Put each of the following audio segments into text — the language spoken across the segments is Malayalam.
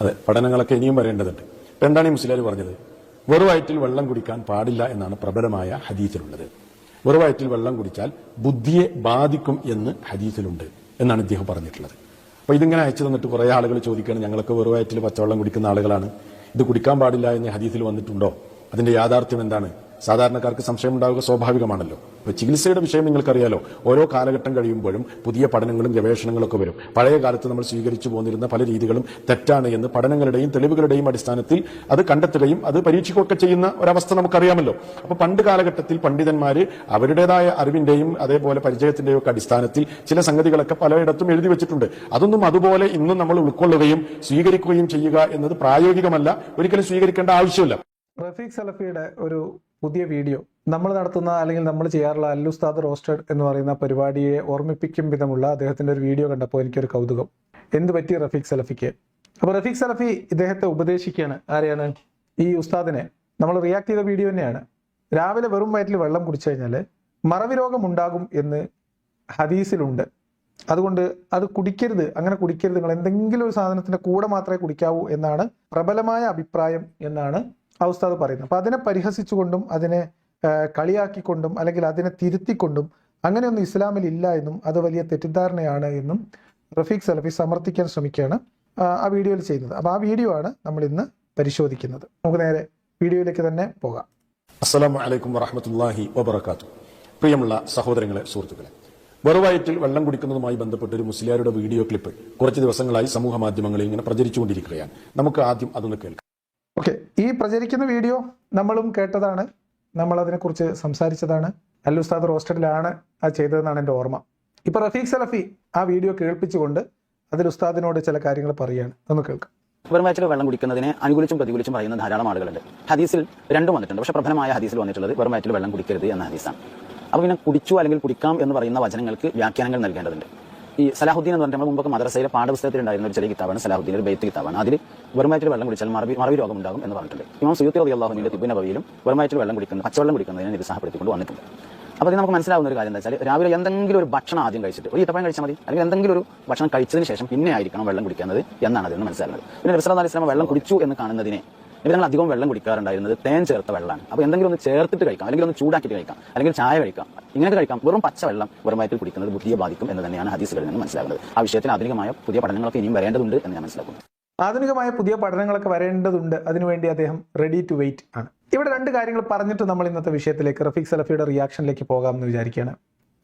അതെ പഠനങ്ങളൊക്കെ ഇനിയും വരേണ്ടതുണ്ട്. എന്താണ് ഈ മുസ്ലിയാർ പറഞ്ഞത്? വെറുവയറ്റിൽ വെള്ളം കുടിക്കാൻ പാടില്ല എന്നാണ് പ്രബലമായ ഹദീസിലുള്ളത്. വെറുവയറ്റിൽ വെള്ളം കുടിച്ചാൽ ബുദ്ധിയെ ബാധിക്കും എന്ന് ഹദീസിലുണ്ട് എന്നാണ് ഇദ്ദേഹം പറഞ്ഞിട്ടുള്ളത്. അപ്പൊ ഇതിങ്ങനെ അയച്ചു തന്നിട്ട് കുറെ ആളുകൾ ചോദിക്കുകയാണ് ഞങ്ങളൊക്കെ വെറുവയറ്റിൽ പച്ചവെള്ളം കുടിക്കുന്ന ആളുകളാണ്. ഇത് കുടിക്കാൻ പാടില്ല എന്ന് ഹദീസിൽ വന്നിട്ടുണ്ടോ? അതിന്റെ യാഥാർത്ഥ്യം എന്താണ്? സാധാരണക്കാർക്ക് സംശയം ഉണ്ടാവുക സ്വാഭാവികമാണല്ലോ. ഇപ്പൊ ചികിത്സയുടെ വിഷയം നിങ്ങൾക്കറിയാലോ. ഓരോ കാലഘട്ടം കഴിയുമ്പോഴും പുതിയ പഠനങ്ങളും ഗവേഷണങ്ങളൊക്കെ വരും. പഴയ കാലത്ത് നമ്മൾ സ്വീകരിച്ചു പോന്നിരുന്ന പല രീതികളും തെറ്റാണ് എന്ന് പഠനങ്ങളുടെയും തെളിവുകളുടെയും അടിസ്ഥാനത്തിൽ അത് കണ്ടെത്തുകയും അത് പരീക്ഷിക്കുകയൊക്കെ ചെയ്യുന്ന ഒരവസ്ഥ നമുക്കറിയാമല്ലോ. അപ്പൊ പണ്ട് കാലഘട്ടത്തിൽ പണ്ഡിതന്മാർ അവരുടേതായ അറിവിന്റെയും അതേപോലെ പരിചയത്തിന്റെയും ഒക്കെ അടിസ്ഥാനത്തിൽ ചില സംഗതികളൊക്കെ പലയിടത്തും എഴുതി വെച്ചിട്ടുണ്ട്. അതൊന്നും അതുപോലെ ഇന്നും നമ്മൾ ഉൾക്കൊള്ളുകയും സ്വീകരിക്കുകയും ചെയ്യുക എന്നത് പ്രായോഗികമല്ല. ഒരിക്കലും സ്വീകരിക്കേണ്ട ആവശ്യമില്ല. റഫീഖ് സലഫിയുടെ ഒരു പുതിയ വീഡിയോ നമ്മൾ നടത്തുന്ന അല്ലെങ്കിൽ നമ്മൾ ചെയ്യാറുള്ള അല്ലുസ്താദ് റോസ്റ്റഡ് എന്ന് പറയുന്ന പരിപാടിയെ ഓർമ്മിപ്പിക്കും വിധമുള്ള അദ്ദേഹത്തിന്റെ ഒരു വീഡിയോ കണ്ടപ്പോൾ എനിക്കൊരു കൗതുകം. എന്ത് പറ്റി റഫീഖ് സലഫിക്ക്? അപ്പൊ റഫീഖ് സലഫി ഇദ്ദേഹത്തെ ഉപദേശിക്കുകയാണ്. ആരെയാണ്? ഈ ഉസ്താദിനെ. നമ്മൾ റിയാക്ട് ചെയ്ത വീഡിയോ തന്നെയാണ്. രാവിലെ വെറും വയറ്റിൽ വെള്ളം കുടിച്ചു കഴിഞ്ഞാൽ മറവി രോഗം ഉണ്ടാകും എന്ന് ഹദീസിലുണ്ട്. അതുകൊണ്ട് അത് കുടിക്കരുത്. അങ്ങനെ കുടിക്കരുത്. നിങ്ങൾ എന്തെങ്കിലും ഒരു സാധനത്തിന്റെ കൂടെ മാത്രമേ കുടിക്കാവൂ എന്നാണ് പ്രബലമായ അഭിപ്രായം എന്നാണ് ഉസ്താദ് പറയുന്നത് അപ്പൊ അതിനെ പരിഹസിച്ചുകൊണ്ടും അതിനെ കളിയാക്കിക്കൊണ്ടും അല്ലെങ്കിൽ അതിനെ തിരുത്തിക്കൊണ്ടും അങ്ങനെയൊന്നും ഇസ്ലാമിൽ ഇല്ല എന്നും അത് വലിയ തെറ്റിദ്ധാരണയാണ് എന്നും റഫീഖ് സലഫി സമർത്ഥിക്കാൻ ശ്രമിക്കുകയാണ് ആ, വീഡിയോയിൽ ചെയ്യുന്നത്. അപ്പൊ ആ വീഡിയോ ആണ് നമ്മൾ ഇന്ന് പരിശോധിക്കുന്നത്. നമുക്ക് നേരെ വീഡിയോയിലേക്ക് തന്നെ പോകാം. അസ്സാം വലൈക്കും വറഹമത്തല്ലാഹി വബർക്കാത്തു പ്രിയമുള്ള സഹോദരങ്ങളെ സുഹൃത്തുക്കളെ വെറുവയറ്റിൽ വെള്ളം കുടിക്കുന്നതുമായി ബന്ധപ്പെട്ട് ഒരു മുസ്ലിയാരുടെ വീഡിയോ ക്ലിപ്പ് കുറച്ച് ദിവസങ്ങളായി സമൂഹ മാധ്യമങ്ങളിൽ ഇങ്ങനെ പ്രചരിച്ചുകൊണ്ടിരിക്കുകയാണ്. നമുക്ക് ആദ്യം അതൊന്ന് കേൾക്കാം. ഓക്കെ ഈ പ്രചരിക്കുന്ന വീഡിയോ നമ്മളും കേട്ടതാണ്. നമ്മൾ അതിനെക്കുറിച്ച് സംസാരിച്ചതാണ് അല്ലുസ്താദ് റോസ്റ്റഡിലാണ് ആ ചെയ്തതെന്നാണ് എന്റെ ഓർമ്മ. ഇപ്പൊ റഫീഖ് സലഫി ആ വീഡിയോ കേൾപ്പിച്ചുകൊണ്ട് അതിൽ ഉസ്താദിനോട് ചില കാര്യങ്ങൾ പറയുകയാണ്. ഒന്ന് കേൾക്കാം. വയറ്റിൽ വെള്ളം കുടിക്കുന്നതിനെ അനുകൂലിച്ചും പ്രതികൂലിച്ചും പറയുന്ന ധാരാളം ആളുകളുണ്ട്. ഹദീസിൽ രണ്ടും വന്നിട്ടുണ്ട്. പക്ഷേ പ്രധാനമായ ഹദീസിൽ വന്നിട്ടുള്ളത് വെറും മാറ്റിൽ വെള്ളം കുടിക്കരുത് എന്ന ഹദീസാണ്. അപ്പോൾ പിന്നെ കുടിച്ചു അല്ലെങ്കിൽ കുടിക്കാം എന്ന് പറയുന്ന വചനങ്ങൾക്ക് വ്യാഖ്യാനങ്ങൾ നൽകേണ്ടതുണ്ട്. ഈ സലാഹുദ്ദീൻ എന്ന് പറഞ്ഞാൽ നമ്മൾ മുമ്പൊക്കെ മദ്രസയിലെ പാഠപുസ്തകത്തിൽ ഉണ്ടായിരുന്ന ഒരു ചെറിയ കിതാബാണ് സലാഹുദ്ദീൻ ഒരു ബെയ്ത്ത് കിതാബാണ്. അതിൽ വെറുമായിട്ട് വെള്ളം കുടിച്ചാൽ മറവി മറവി രോഗം ഉണ്ടാകും എന്ന് പറഞ്ഞിട്ടുണ്ട്. ഇമാം സുയൂത്തി റബി അള്ളാഹുവിന്റെ തിബിൻ നബവിയിലും വെറുമായിട്ട് വെള്ളം കുടിക്കുന്നത് പച്ചവെള്ളം കുടിക്കുന്നതിനെ നിരുത്സാഹപ്പെടുത്തിക്കൊണ്ട് വന്നിട്ടുണ്ട്. അപ്പോൾ നമുക്ക് മനസ്സിലാവുന്ന ഒരു കാര്യം എന്താ വെച്ചാൽ രാവിലെ എന്തെങ്കിലും ഒരു ഭക്ഷണം ആദ്യം കഴിച്ചിട്ട് ഒരു ഇത്തപ്പഴം കഴിച്ചാൽ മതി. അല്ലെങ്കിൽ എന്തെങ്കിലും ഒരു ഭക്ഷണം കഴിച്ചതിന് ശേഷം പിന്നെ ആയിരിക്കണം വെള്ളം കുടിക്കുന്നത് എന്നാണ് അതിന് മനസ്സിലാകുന്നത്. പിന്നെ നബിസ്ലാം അലൈഹി വെള്ളം കുടിച്ചു എന്ന് കാണുന്നതിനെ ഇവർ അധികം വെള്ളം കുടിക്കാറുണ്ടായിരുന്നത് തേൻ ചേർത്ത വെള്ളമാണ്. അപ്പോൾ എന്തെങ്കിലും ഒന്ന് ചേർത്തിട്ട് കഴിക്കാം. അല്ലെങ്കിൽ ഒന്ന് ചൂടാക്കിയിട്ട് കഴിക്കാം. അല്ലെങ്കിൽ ചായ കഴിക്കാം. ഇങ്ങനെ കഴിക്കാം. വെറും പച്ച വെള്ളം വെറും വയറ്റിൽ കുടിക്കുന്നത് ബുദ്ധിയെ ബാധിക്കും എന്ന് തന്നെയാണ് ഹദീസുകളിൽ നിന്ന് മനസ്സിലാകുന്നത്. ആ വിഷയത്തിൽ ആധുനികമായ പുതിയ പഠനങ്ങളൊക്കെ ഇനിയും വരേണ്ടതുണ്ട് എന്ന് ഞാൻ മനസ്സിലാക്കുന്നു. ആധുനികമായ പുതിയ പഠനങ്ങളൊക്കെ വരേണ്ടതുണ്ട്. അതിനുവേണ്ടി അദ്ദേഹം റെഡി ടു വെയിറ്റ് ആണ്. ഇവിടെ രണ്ട് കാര്യങ്ങൾ പറഞ്ഞിട്ട് നമ്മൾ ഇന്നത്തെ വിഷയത്തിലേക്ക് റഫീഖ് സലഫിയുടെ റിയാക്ഷനിലേക്ക് പോകാമെന്ന് വിചാരിക്കുകയാണ്.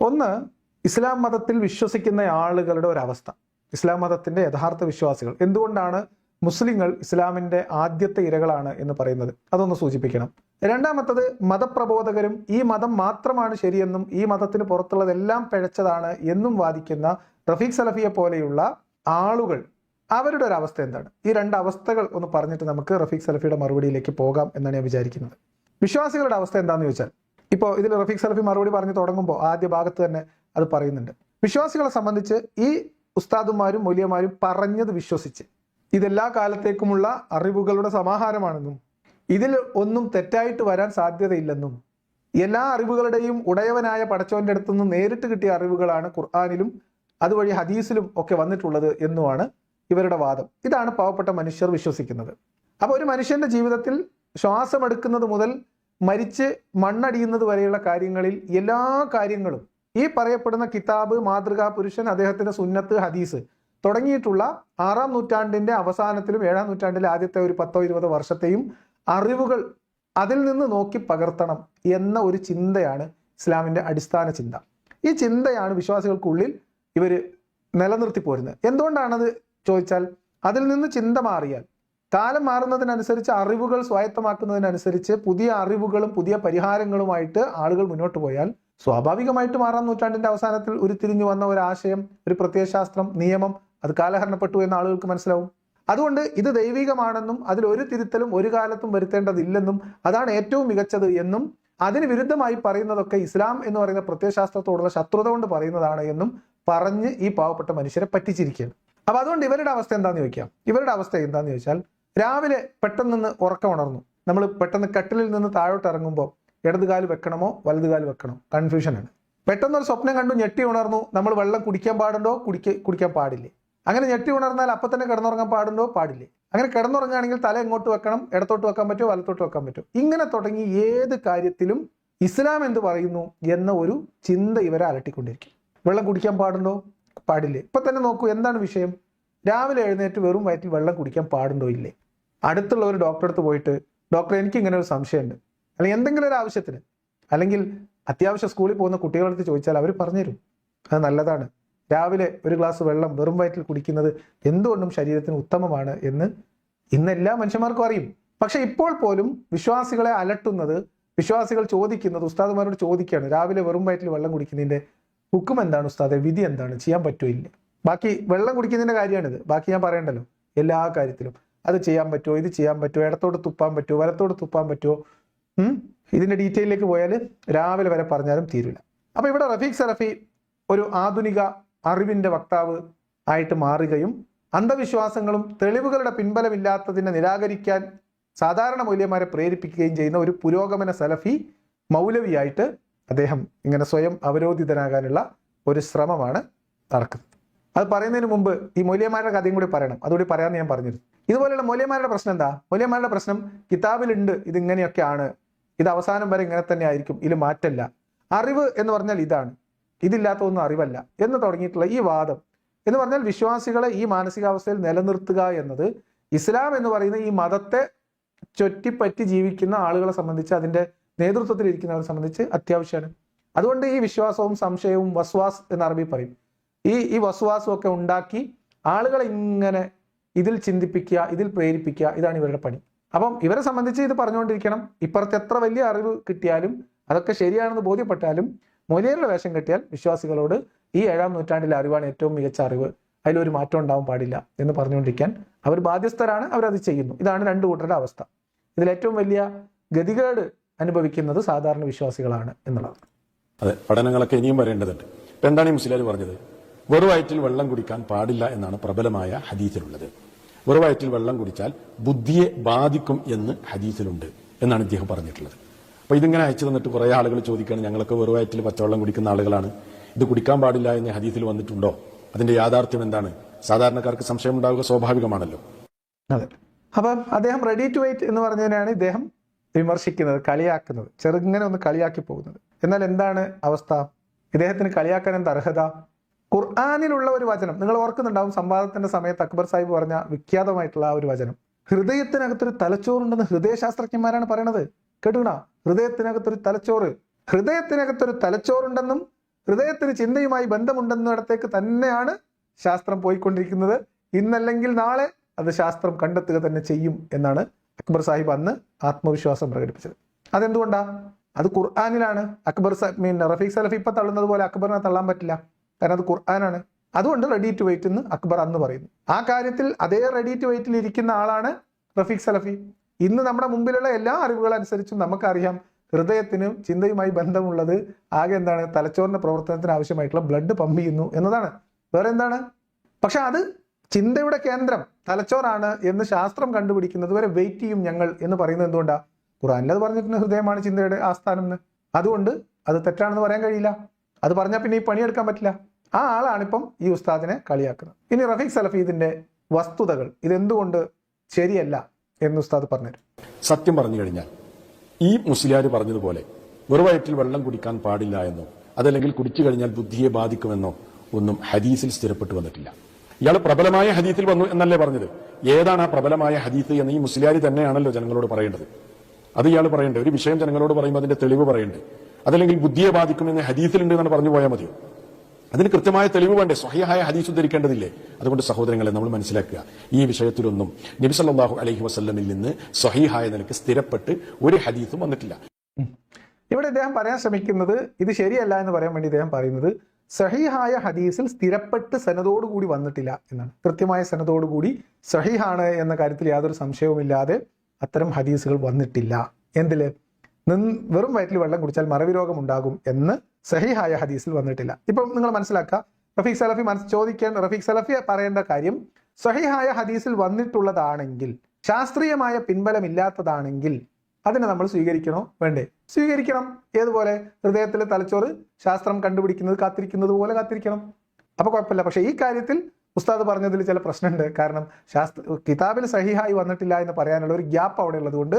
ഒന്ന് ഇസ്ലാം മതത്തിൽ വിശ്വസിക്കുന്ന ആളുകളുടെ ഒരവസ്ഥ. ഇസ്ലാം മതത്തിന്റെ യഥാർത്ഥ വിശ്വാസികൾ. എന്തുകൊണ്ടാണ് മുസ്ലിങ്ങൾ ഇസ്ലാമിന്റെ ആദ്യത്തെ ഇരകളാണ് എന്ന് പറയുന്നത്. അതൊന്ന് സൂചിപ്പിക്കണം. രണ്ടാമത്തത് മതപ്രബോധകരും ഈ മതം മാത്രമാണ് ശരിയെന്നും ഈ മതത്തിന് പുറത്തുള്ളതെല്ലാം പിഴച്ചതാണ് എന്നും വാദിക്കുന്ന റഫീഖ് സലഫിയെ പോലെയുള്ള ആളുകൾ അവരുടെ ഒരു അവസ്ഥ എന്താണ്? ഈ രണ്ട് അവസ്ഥകൾ ഒന്ന് പറഞ്ഞിട്ട് നമുക്ക് റഫീഖ് സലഫിയുടെ മറുപടിയിലേക്ക് പോകാം എന്നാണ് ഞാൻ വിചാരിക്കുന്നത്. വിശ്വാസികളുടെ അവസ്ഥ എന്താണെന്ന് ചോദിച്ചാൽ ഇപ്പോൾ ഇതിൽ റഫീഖ് സലഫി മറുപടി പറഞ്ഞു തുടങ്ങുമ്പോൾ ആദ്യ ഭാഗത്ത് തന്നെ അത് പറയുന്നുണ്ട്. വിശ്വാസികളെ സംബന്ധിച്ച് ഈ ഉസ്താദുമാരും മൂല്യമാരും പറഞ്ഞത് വിശ്വസിച്ച്. ഇതെല്ലാ കാലത്തേക്കുമുള്ള അറിവുകളുടെ സമാഹാരമാണെന്നും ഇതിൽ ഒന്നും തെറ്റായിട്ട് വരാൻ സാധ്യതയില്ലെന്നും എല്ലാ അറിവുകളുടെയും ഉടയവനായ പടച്ചോന്റെ അടുത്തു നിന്ന് നേരിട്ട് കിട്ടിയ അറിവുകളാണ് ഖുർആാനിലും അതുവഴി ഹദീസിലും ഒക്കെ വന്നിട്ടുള്ളത് എന്നുമാണ് ഇവരുടെ വാദം. ഇതാണ് പാവപ്പെട്ട മനുഷ്യർ വിശ്വസിക്കുന്നത്. അപ്പോൾ ഒരു മനുഷ്യന്റെ ജീവിതത്തിൽ ശ്വാസമെടുക്കുന്നത് മുതൽ മരിച്ച് മണ്ണടിയുന്നത് വരെയുള്ള കാര്യങ്ങളിൽ എല്ലാ കാര്യങ്ങളും ഈ പറയപ്പെടുന്ന കിതാബ് മാതൃകാ പുരുഷൻ അദ്ദേഹത്തിന്റെ സുന്നത്ത് ഹദീസ് തുടങ്ങിയിട്ടുള്ള ആറാം നൂറ്റാണ്ടിന്റെ അവസാനത്തിലും ഏഴാം നൂറ്റാണ്ടിലെ ആദ്യത്തെ ഒരു പത്തോ ഇരുപതോ വർഷത്തെയും അറിവുകൾ അതിൽ നിന്ന് നോക്കി പകർത്തണം എന്ന ഒരു ചിന്തയാണ് ഇസ്ലാമിന്റെ അടിസ്ഥാന ചിന്ത. ഈ ചിന്തയാണ് വിശ്വാസികൾക്കുള്ളിൽ ഇവർ നിലനിർത്തി പോരുന്നത്. എന്തുകൊണ്ടാണത് ചോദിച്ചാൽ അതിൽ നിന്ന് ചിന്ത മാറിയാൽ കാലം മാറുന്നതിനനുസരിച്ച് അറിവുകൾ സ്വായത്തമാക്കുന്നതിനനുസരിച്ച് പുതിയ അറിവുകളും പുതിയ പരിഹാരങ്ങളുമായിട്ട് ആളുകൾ മുന്നോട്ട് പോയാൽ സ്വാഭാവികമായിട്ട് ആറാം നൂറ്റാണ്ടിന്റെ അവസാനത്തിൽ ഉരുത്തിരിഞ്ഞു വന്ന ഒരു ആശയം ഒരു പ്രത്യയശാസ്ത്രം നിയമം അത് കാലഹരണപ്പെട്ടു എന്ന് ആളുകൾക്ക് മനസ്സിലാവും. അതുകൊണ്ട് ഇത് ദൈവികമാണെന്നും അതിൽ ഒരു തിരുത്തലും ഒരു കാലത്തും വരുത്തേണ്ടതില്ലെന്നും അതാണ് ഏറ്റവും മികച്ചത് എന്നും അതിന് വിരുദ്ധമായി പറയുന്നതൊക്കെ ഇസ്ലാം എന്ന് പറയുന്ന പ്രത്യയശാസ്ത്രത്തോടുള്ള ശത്രുത കൊണ്ട് പറയുന്നതാണ് എന്നും പറഞ്ഞ് ഈ പാവപ്പെട്ട മനുഷ്യരെ പറ്റിച്ചിരിക്കുകയാണ്. അപ്പൊ അതുകൊണ്ട് ഇവരുടെ അവസ്ഥ എന്താന്ന് ചോദിക്കാം. ഇവരുടെ അവസ്ഥ എന്താന്ന് ചോദിച്ചാൽ രാവിലെ പെട്ടെന്ന് ഉറക്കം ഉണർന്നു. നമ്മൾ പെട്ടെന്ന് കട്ടിലിൽ നിന്ന് താഴോട്ട് ഇറങ്ങുമ്പോൾ ഇടത് കാൽ വെക്കണമോ വലത് കാൽ വെക്കണോ കൺഫ്യൂഷനാണ് പെട്ടെന്ന് ഒരു സ്വപ്നം കണ്ടു ഞെട്ടി ഉണർന്നു. നമ്മൾ വെള്ളം കുടിക്കാൻ പാടുണ്ടോ? കുടിക്ക കുടിക്കാൻ പാടില്ലേ? അങ്ങനെ ഞെട്ടി ഉണർന്നാൽ അപ്പം തന്നെ കിടന്നുറങ്ങാൻ പാടുണ്ടോ? പാടില്ലേ. അങ്ങനെ കിടന്നുറങ്ങുകയാണെങ്കിൽ തല എങ്ങോട്ട് വെക്കണം? ഇടത്തോട്ട് വെക്കാൻ പറ്റുമോ? വലത്തോട്ട് വെക്കാൻ പറ്റുമോ? ഇങ്ങനെ തുടങ്ങി ഏത് കാര്യത്തിലും ഇസ്ലാം എന്ത് പറയുന്നു എന്ന ഒരു ചിന്ത ഇവരെ അലട്ടിക്കൊണ്ടിരിക്കും. വെള്ളം കുടിക്കാൻ പാടുണ്ടോ? പാടില്ലേ. ഇപ്പം തന്നെ നോക്കൂ എന്താണ് വിഷയം? രാവിലെ എഴുന്നേറ്റ് വെറും വയറ്റിൽ വെള്ളം കുടിക്കാൻ പാടുണ്ടോ? ഇല്ലേ. അടുത്തുള്ള ഒരു ഡോക്ടറെ അടുത്ത് പോയിട്ട് ഡോക്ടർ എനിക്ക് ഇങ്ങനെ ഒരു സംശയമുണ്ട്. അല്ലെങ്കിൽ എന്തെങ്കിലും ഒരു ആവശ്യത്തിന്. അല്ലെങ്കിൽ അത്യാവശ്യം സ്കൂളിൽ പോകുന്ന കുട്ടികളടുത്ത് ചോദിച്ചാൽ അവർ പറഞ്ഞുതരും. അത് നല്ലതാണ്. രാവിലെ ഒരു ഗ്ലാസ് വെള്ളം വെറും വയറ്റിൽ കുടിക്കുന്നത് എന്തുകൊണ്ടും ശരീരത്തിന് ഉത്തമമാണ് എന്ന് ഇന്ന് എല്ലാ മനുഷ്യന്മാർക്കും അറിയും. പക്ഷെ ഇപ്പോൾ പോലും വിശ്വാസികളെ അലട്ടുന്നത് വിശ്വാസികൾ ചോദിക്കുന്നത് ഉസ്താദുമാരോട് ചോദിക്കുകയാണ് രാവിലെ വെറും വയറ്റിൽ വെള്ളം കുടിക്കുന്നതിന്റെ ഹുക്കും എന്താണ് ഉസ്താദെ? വിധി എന്താണ്? ചെയ്യാൻ പറ്റുമോ ഇല്ല? ബാക്കി വെള്ളം കുടിക്കുന്നതിന്റെ കാര്യമാണിത്. ബാക്കി ഞാൻ പറയണ്ടല്ലോ എല്ലാ കാര്യത്തിലും. അത് ചെയ്യാൻ പറ്റുമോ? ഇത് ചെയ്യാൻ പറ്റുമോ? ഇടത്തോട് തുപ്പാൻ പറ്റുമോ? വലത്തോട് തുപ്പാൻ പറ്റുമോ? ഉം? ഇതിന്റെ ഡീറ്റെയിലേക്ക് പോയാൽ രാവിലെ വരെ പറഞ്ഞാലും തീരില്ല. അപ്പൊ ഇവിടെ റഫീഖ് സറഫി ഒരു ആധുനിക അറിവിന്റെ വക്താവ് ആയിട്ട് മാറുകയും അന്ധവിശ്വാസങ്ങളും തെളിവുകളുടെ പിൻബലമില്ലാത്തതിനെ നിരാകരിക്കാൻ സാധാരണ മൂല്യന്മാരെ പ്രേരിപ്പിക്കുകയും ചെയ്യുന്ന ഒരു പുരോഗമന സലഫി മൗലവിയായിട്ട് അദ്ദേഹം ഇങ്ങനെ സ്വയം അവരോധിതനാകാനുള്ള ഒരു ശ്രമമാണ് നടക്കുന്നത്. അത് പറയുന്നതിന് മുമ്പ് ഈ മൂല്യന്മാരുടെ കഥയും കൂടി പറയണം. അതുകൂടി പറയാമെന്ന് ഞാൻ പറഞ്ഞിരുന്നു. ഇതുപോലെയുള്ള മൂല്യന്മാരുടെ പ്രശ്നം എന്താ? മൂല്യന്മാരുടെ പ്രശ്നം കിതാബിലുണ്ട് ഇത് ഇത് അവസാനം വരെ ഇങ്ങനെ തന്നെ ആയിരിക്കും. ഇതിൽ മാറ്റല്ല അറിവ് എന്ന് പറഞ്ഞാൽ ഇതാണ്. ഇതില്ലാത്ത ഒന്നും അറിവല്ല എന്ന് തുടങ്ങിയിട്ടുള്ള ഈ വാദം എന്ന് പറഞ്ഞാൽ വിശ്വാസികളെ ഈ മാനസികാവസ്ഥയിൽ നിലനിർത്തുക എന്നത് ഇസ്ലാം എന്ന് പറയുന്ന ഈ മതത്തെ ചുറ്റിപ്പറ്റി ജീവിക്കുന്ന ആളുകളെ സംബന്ധിച്ച് അതിന്റെ നേതൃത്വത്തിൽ ഇരിക്കുന്നവരെ സംബന്ധിച്ച് അത്യാവശ്യമാണ്. അതുകൊണ്ട് ഈ വിശ്വാസവും സംശയവും വസ്വാസ് എന്ന് അറബി പറയും. ഈ ഈ വസ്വാസും ഒക്കെ ഉണ്ടാക്കി ആളുകളെ ഇങ്ങനെ ഇതിൽ ചിന്തിപ്പിക്കുക ഇതിൽ പ്രേരിപ്പിക്കുക ഇതാണ് ഇവരുടെ പണി. അപ്പം ഇവരെ സംബന്ധിച്ച് ഇത് പറഞ്ഞുകൊണ്ടിരിക്കണം. ഇപ്പുറത്ത് എത്ര വലിയ അറിവ് കിട്ടിയാലും അതൊക്കെ ശരിയാണെന്ന് ബോധ്യപ്പെട്ടാലും മൊലിയരുടെ വേഷം കിട്ടിയാൽ വിശ്വാസികളോട് ഈ ഏഴാം നൂറ്റാണ്ടിലെ അറിവാണ് ഏറ്റവും മികച്ച അറിവ്. അതിലൊരു മാറ്റം ഉണ്ടാവാൻ പാടില്ല എന്ന് പറഞ്ഞുകൊണ്ടിരിക്കാൻ അവർ ബാധ്യസ്ഥരാണ് അവരത് ചെയ്യുന്നു. ഇതാണ് രണ്ടു കൂട്ടരുടെ അവസ്ഥ. ഇതിൽ ഏറ്റവും വലിയ ഗതികേട് അനുഭവിക്കുന്നത് സാധാരണ വിശ്വാസികളാണ് എന്നുള്ളത് അതെ പഠനങ്ങളൊക്കെ ഇനിയും വരേണ്ടതുണ്ട്. എന്താണ് ഈ മുസ്ലിം പറഞ്ഞത്? വെറുവയറ്റിൽ വെള്ളം കുടിക്കാൻ പാടില്ല എന്നാണ് പ്രബലമായ ഹദീസിലുള്ളത്. വെറുവയറ്റിൽ വെള്ളം കുടിച്ചാൽ ബുദ്ധിയെ ബാധിക്കും എന്ന് ഹദീസിലുണ്ട് എന്നാണ് ഇദ്ദേഹം പറഞ്ഞിട്ടുള്ളത്. അപ്പൊ ഇതിങ്ങനെ അയച്ചു തന്നിട്ട് കുറേ ആളുകൾ ചോദിക്കുകയാണ് ഞങ്ങളൊക്കെ വെറുവയറ്റിൽ പച്ചവെള്ളം കുടിക്കുന്ന ആളുകളാണ്. ഇത് കുടിക്കാൻ പാടില്ല എന്ന് ഹദീസിൽ വന്നിട്ടുണ്ടോ? അതിന്റെ യാഥാർത്ഥ്യം എന്താണ്? സാധാരണക്കാർക്ക് സംശയം ഉണ്ടാവുക സ്വാഭാവികമാണല്ലോ. അതെ. അപ്പം അദ്ദേഹം റെഡി ടു വെയിറ്റ് എന്ന് പറഞ്ഞതിനാണ് ഇദ്ദേഹം വിമർശിക്കുന്നത് കളിയാക്കുന്നത്. ചെറുങ്ങനെ ഒന്ന് കളിയാക്കി പോകുന്നത്. എന്നാൽ എന്താണ് അവസ്ഥ? ഇദ്ദേഹത്തിന് കളിയാക്കാൻ എന്ത് അർഹത ഖുർആാനിലുള്ള ഒരു വചനം നിങ്ങൾ ഓർക്കുന്നുണ്ടാവും സംവാദത്തിന്റെ സമയത്ത് അക്ബർ സാഹിബ് പറഞ്ഞ വിഖ്യാതമായിട്ടുള്ള ആ ഒരു വചനം. ഹൃദയത്തിനകത്തൊരു തലച്ചോറുണ്ടെന്ന് ഹൃദയശാസ്ത്രജ്ഞന്മാരാണ് പറയണത്. കേട്ടുകണ ഹൃദയത്തിനകത്തൊരു തലച്ചോറ്. ഹൃദയത്തിനകത്തൊരു തലച്ചോറുണ്ടെന്നും ഹൃദയത്തിന് ചിന്തയുമായി ബന്ധമുണ്ടെന്നിടത്തേക്ക് തന്നെയാണ് ശാസ്ത്രം പോയിക്കൊണ്ടിരിക്കുന്നത്. ഇന്നല്ലെങ്കിൽ നാളെ അത് ശാസ്ത്രം കണ്ടെത്തുക തന്നെ ചെയ്യും എന്നാണ് അക്ബർ സാഹിബ് അന്ന് ആത്മവിശ്വാസം പ്രകടിപ്പിച്ചത്. അതെന്തുകൊണ്ടാ? അത് ഖുർആാനിലാണ്. അക്ബർ മീൻ റഫീഖ് സലഫി ഇപ്പൊ തള്ളുന്നത് പോലെ അക്ബറിനെ തള്ളാൻ പറ്റില്ല. കാരണം അത് ഖുർആനാണ്. അതുകൊണ്ട് റെഡി ടു വെയിറ്റ് എന്ന് അക്ബർ അന്ന് പറയുന്നു. ആ കാര്യത്തിൽ അതേ റെഡി ടു വെയിറ്റിൽ ഇരിക്കുന്ന ആളാണ് റഫീഖ് സലഫി. ഇന്ന് നമ്മുടെ മുമ്പിലുള്ള എല്ലാ അറിവുകളനുസരിച്ചും നമുക്കറിയാം. ഹൃദയത്തിനും ചിന്തയുമായി ബന്ധമുള്ളത് ആകെ എന്താണ്? തലച്ചോറിന്റെ പ്രവർത്തനത്തിന് ആവശ്യമായിട്ടുള്ള ബ്ലഡ് പമ്പ് ചെയ്യുന്നു എന്നതാണ്. വേറെ എന്താണ് പക്ഷെ അത് ചിന്തയുടെ കേന്ദ്രം തലച്ചോറാണ് എന്ന് ശാസ്ത്രം കണ്ടുപിടിക്കുന്നത് വരെ വെയിറ്റ് ചെയ്യും ഞങ്ങൾ എന്ന് പറയുന്നത് എന്തുകൊണ്ടാ? ഖുറാനിൽ അത് പറഞ്ഞിട്ടുണ്ട് ഹൃദയമാണ് ചിന്തയുടെ ആസ്ഥാനം എന്ന് അതുകൊണ്ട് അത് തെറ്റാണെന്ന് പറയാൻ കഴിയില്ല. അത് പറഞ്ഞാൽ പിന്നെ ഈ പണിയെടുക്കാൻ പറ്റില്ല. ആ ആളാണിപ്പം ഈ ഉസ്താദിനെ കളിയാക്കുന്നത്. ഇനി റഫീഖ് സലഫി ഇതിന്റെ വസ്തുതകൾ. ഇതെന്തുകൊണ്ട് ശരിയല്ല? എന്ന് ഉസ്താദ് പറഞ്ഞു സത്യം പറഞ്ഞു കഴിഞ്ഞാൽ ഈ മുസ്ലിയാർ പറഞ്ഞതുപോലെ വെറുവയറ്റിൽ വെള്ളം കുടിക്കാൻ പാടില്ല എന്നോ അതല്ലെങ്കിൽ കുടിച്ചു കഴിഞ്ഞാൽ ബുദ്ധിയെ ബാധിക്കുമെന്നോ ഒന്നും ഹദീസിൽ സ്ഥിരപ്പെട്ടു വന്നിട്ടില്ല. ഇയാൾ പ്രബലമായ ഹദീസിൽ വന്നു എന്നല്ലേ പറഞ്ഞത്? ഏതാണ് ആ പ്രബലമായ ഹദീസ് എന്ന് ഈ മുസ്ലിയാരി തന്നെയാണല്ലോ ജനങ്ങളോട് പറയേണ്ടത്? അത് ഇയാൾ പറയേണ്ടത് ഒരു വിഷയം ജനങ്ങളോട് പറയുമ്പോൾ അതിന്റെ തെളിവ് പറയേണ്ടത് അതല്ലെങ്കിൽ ബുദ്ധിയെ ബാധിക്കുമെന്ന് ഹദീസിലുണ്ട് എന്നാണ് പറഞ്ഞു പോയാൽ മതിയോ അതിന് കൃത്യമായ തെളിവ് വേണ്ടേ? സ്വഹിയായ ഹദീസ് ഉദ്ധരിക്കേണ്ടതില്ലേ? അതുകൊണ്ട് സഹോദരങ്ങളെ നമ്മൾ മനസ്സിലാക്കുക. ഈ വിഷയത്തിലൊന്നും നബി സല്ലാഹു അലഹി വസല്ലമിൽ നിന്ന് സ്വഹീഹായ നിലയ്ക്ക് സ്ഥിരപ്പെട്ട് ഒരു ഹദീസും വന്നിട്ടില്ല. ഇവിടെ ഇദ്ദേഹം പറയാൻ ശ്രമിക്കുന്നത് ഇത് ശരിയല്ല എന്ന് പറയാൻ വേണ്ടി ഇദ്ദേഹം പറയുന്നത് സഹീഹായ ഹദീസിൽ സ്ഥിരപ്പെട്ട് സനതോടുകൂടി വന്നിട്ടില്ല എന്നാണ്. കൃത്യമായ സനതോടുകൂടി സഹീഹാണ് എന്ന കാര്യത്തിൽ യാതൊരു സംശയവുമില്ലാതെ അത്തരം ഹദീസുകൾ വന്നിട്ടില്ല. എന്തിൽ? വെറും വയറ്റിൽ വെള്ളം കുടിച്ചാൽ മറവി രോഗം ഉണ്ടാകും എന്ന് സഹിഹായ ഹദീസിൽ വന്നിട്ടില്ല. ഇപ്പം നിങ്ങൾ മനസ്സിലാക്കുക റഫീഖ് സലഫി മനസ്സ് ചോദിക്കാൻ റഫീഖ് സലഫി പറയേണ്ട കാര്യം സഹിഹായ ഹദീസിൽ വന്നിട്ടുള്ളതാണെങ്കിൽ ശാസ്ത്രീയമായ പിൻബലം ഇല്ലാത്തതാണെങ്കിൽ അതിനെ നമ്മൾ സ്വീകരിക്കണോ? വേണ്ടേ. സ്വീകരിക്കണം. ഏതുപോലെ? ഹൃദയത്തിലെ തലച്ചോറ് ശാസ്ത്രം കണ്ടുപിടിക്കുന്നത് കാത്തിരിക്കുന്നത് പോലെ കാത്തിരിക്കണം. അപ്പൊ കുഴപ്പമില്ല. പക്ഷെ ഈ കാര്യത്തിൽ ഉസ്താദ് പറഞ്ഞതിൽ ചില പ്രശ്നമുണ്ട്. കാരണം ശാസ്ത്ര കിതാബിൽ സഹിഹായി വന്നിട്ടില്ല എന്ന് പറയാനുള്ള ഒരു ഗ്യാപ്പ് അവിടെ ഉള്ളതുകൊണ്ട്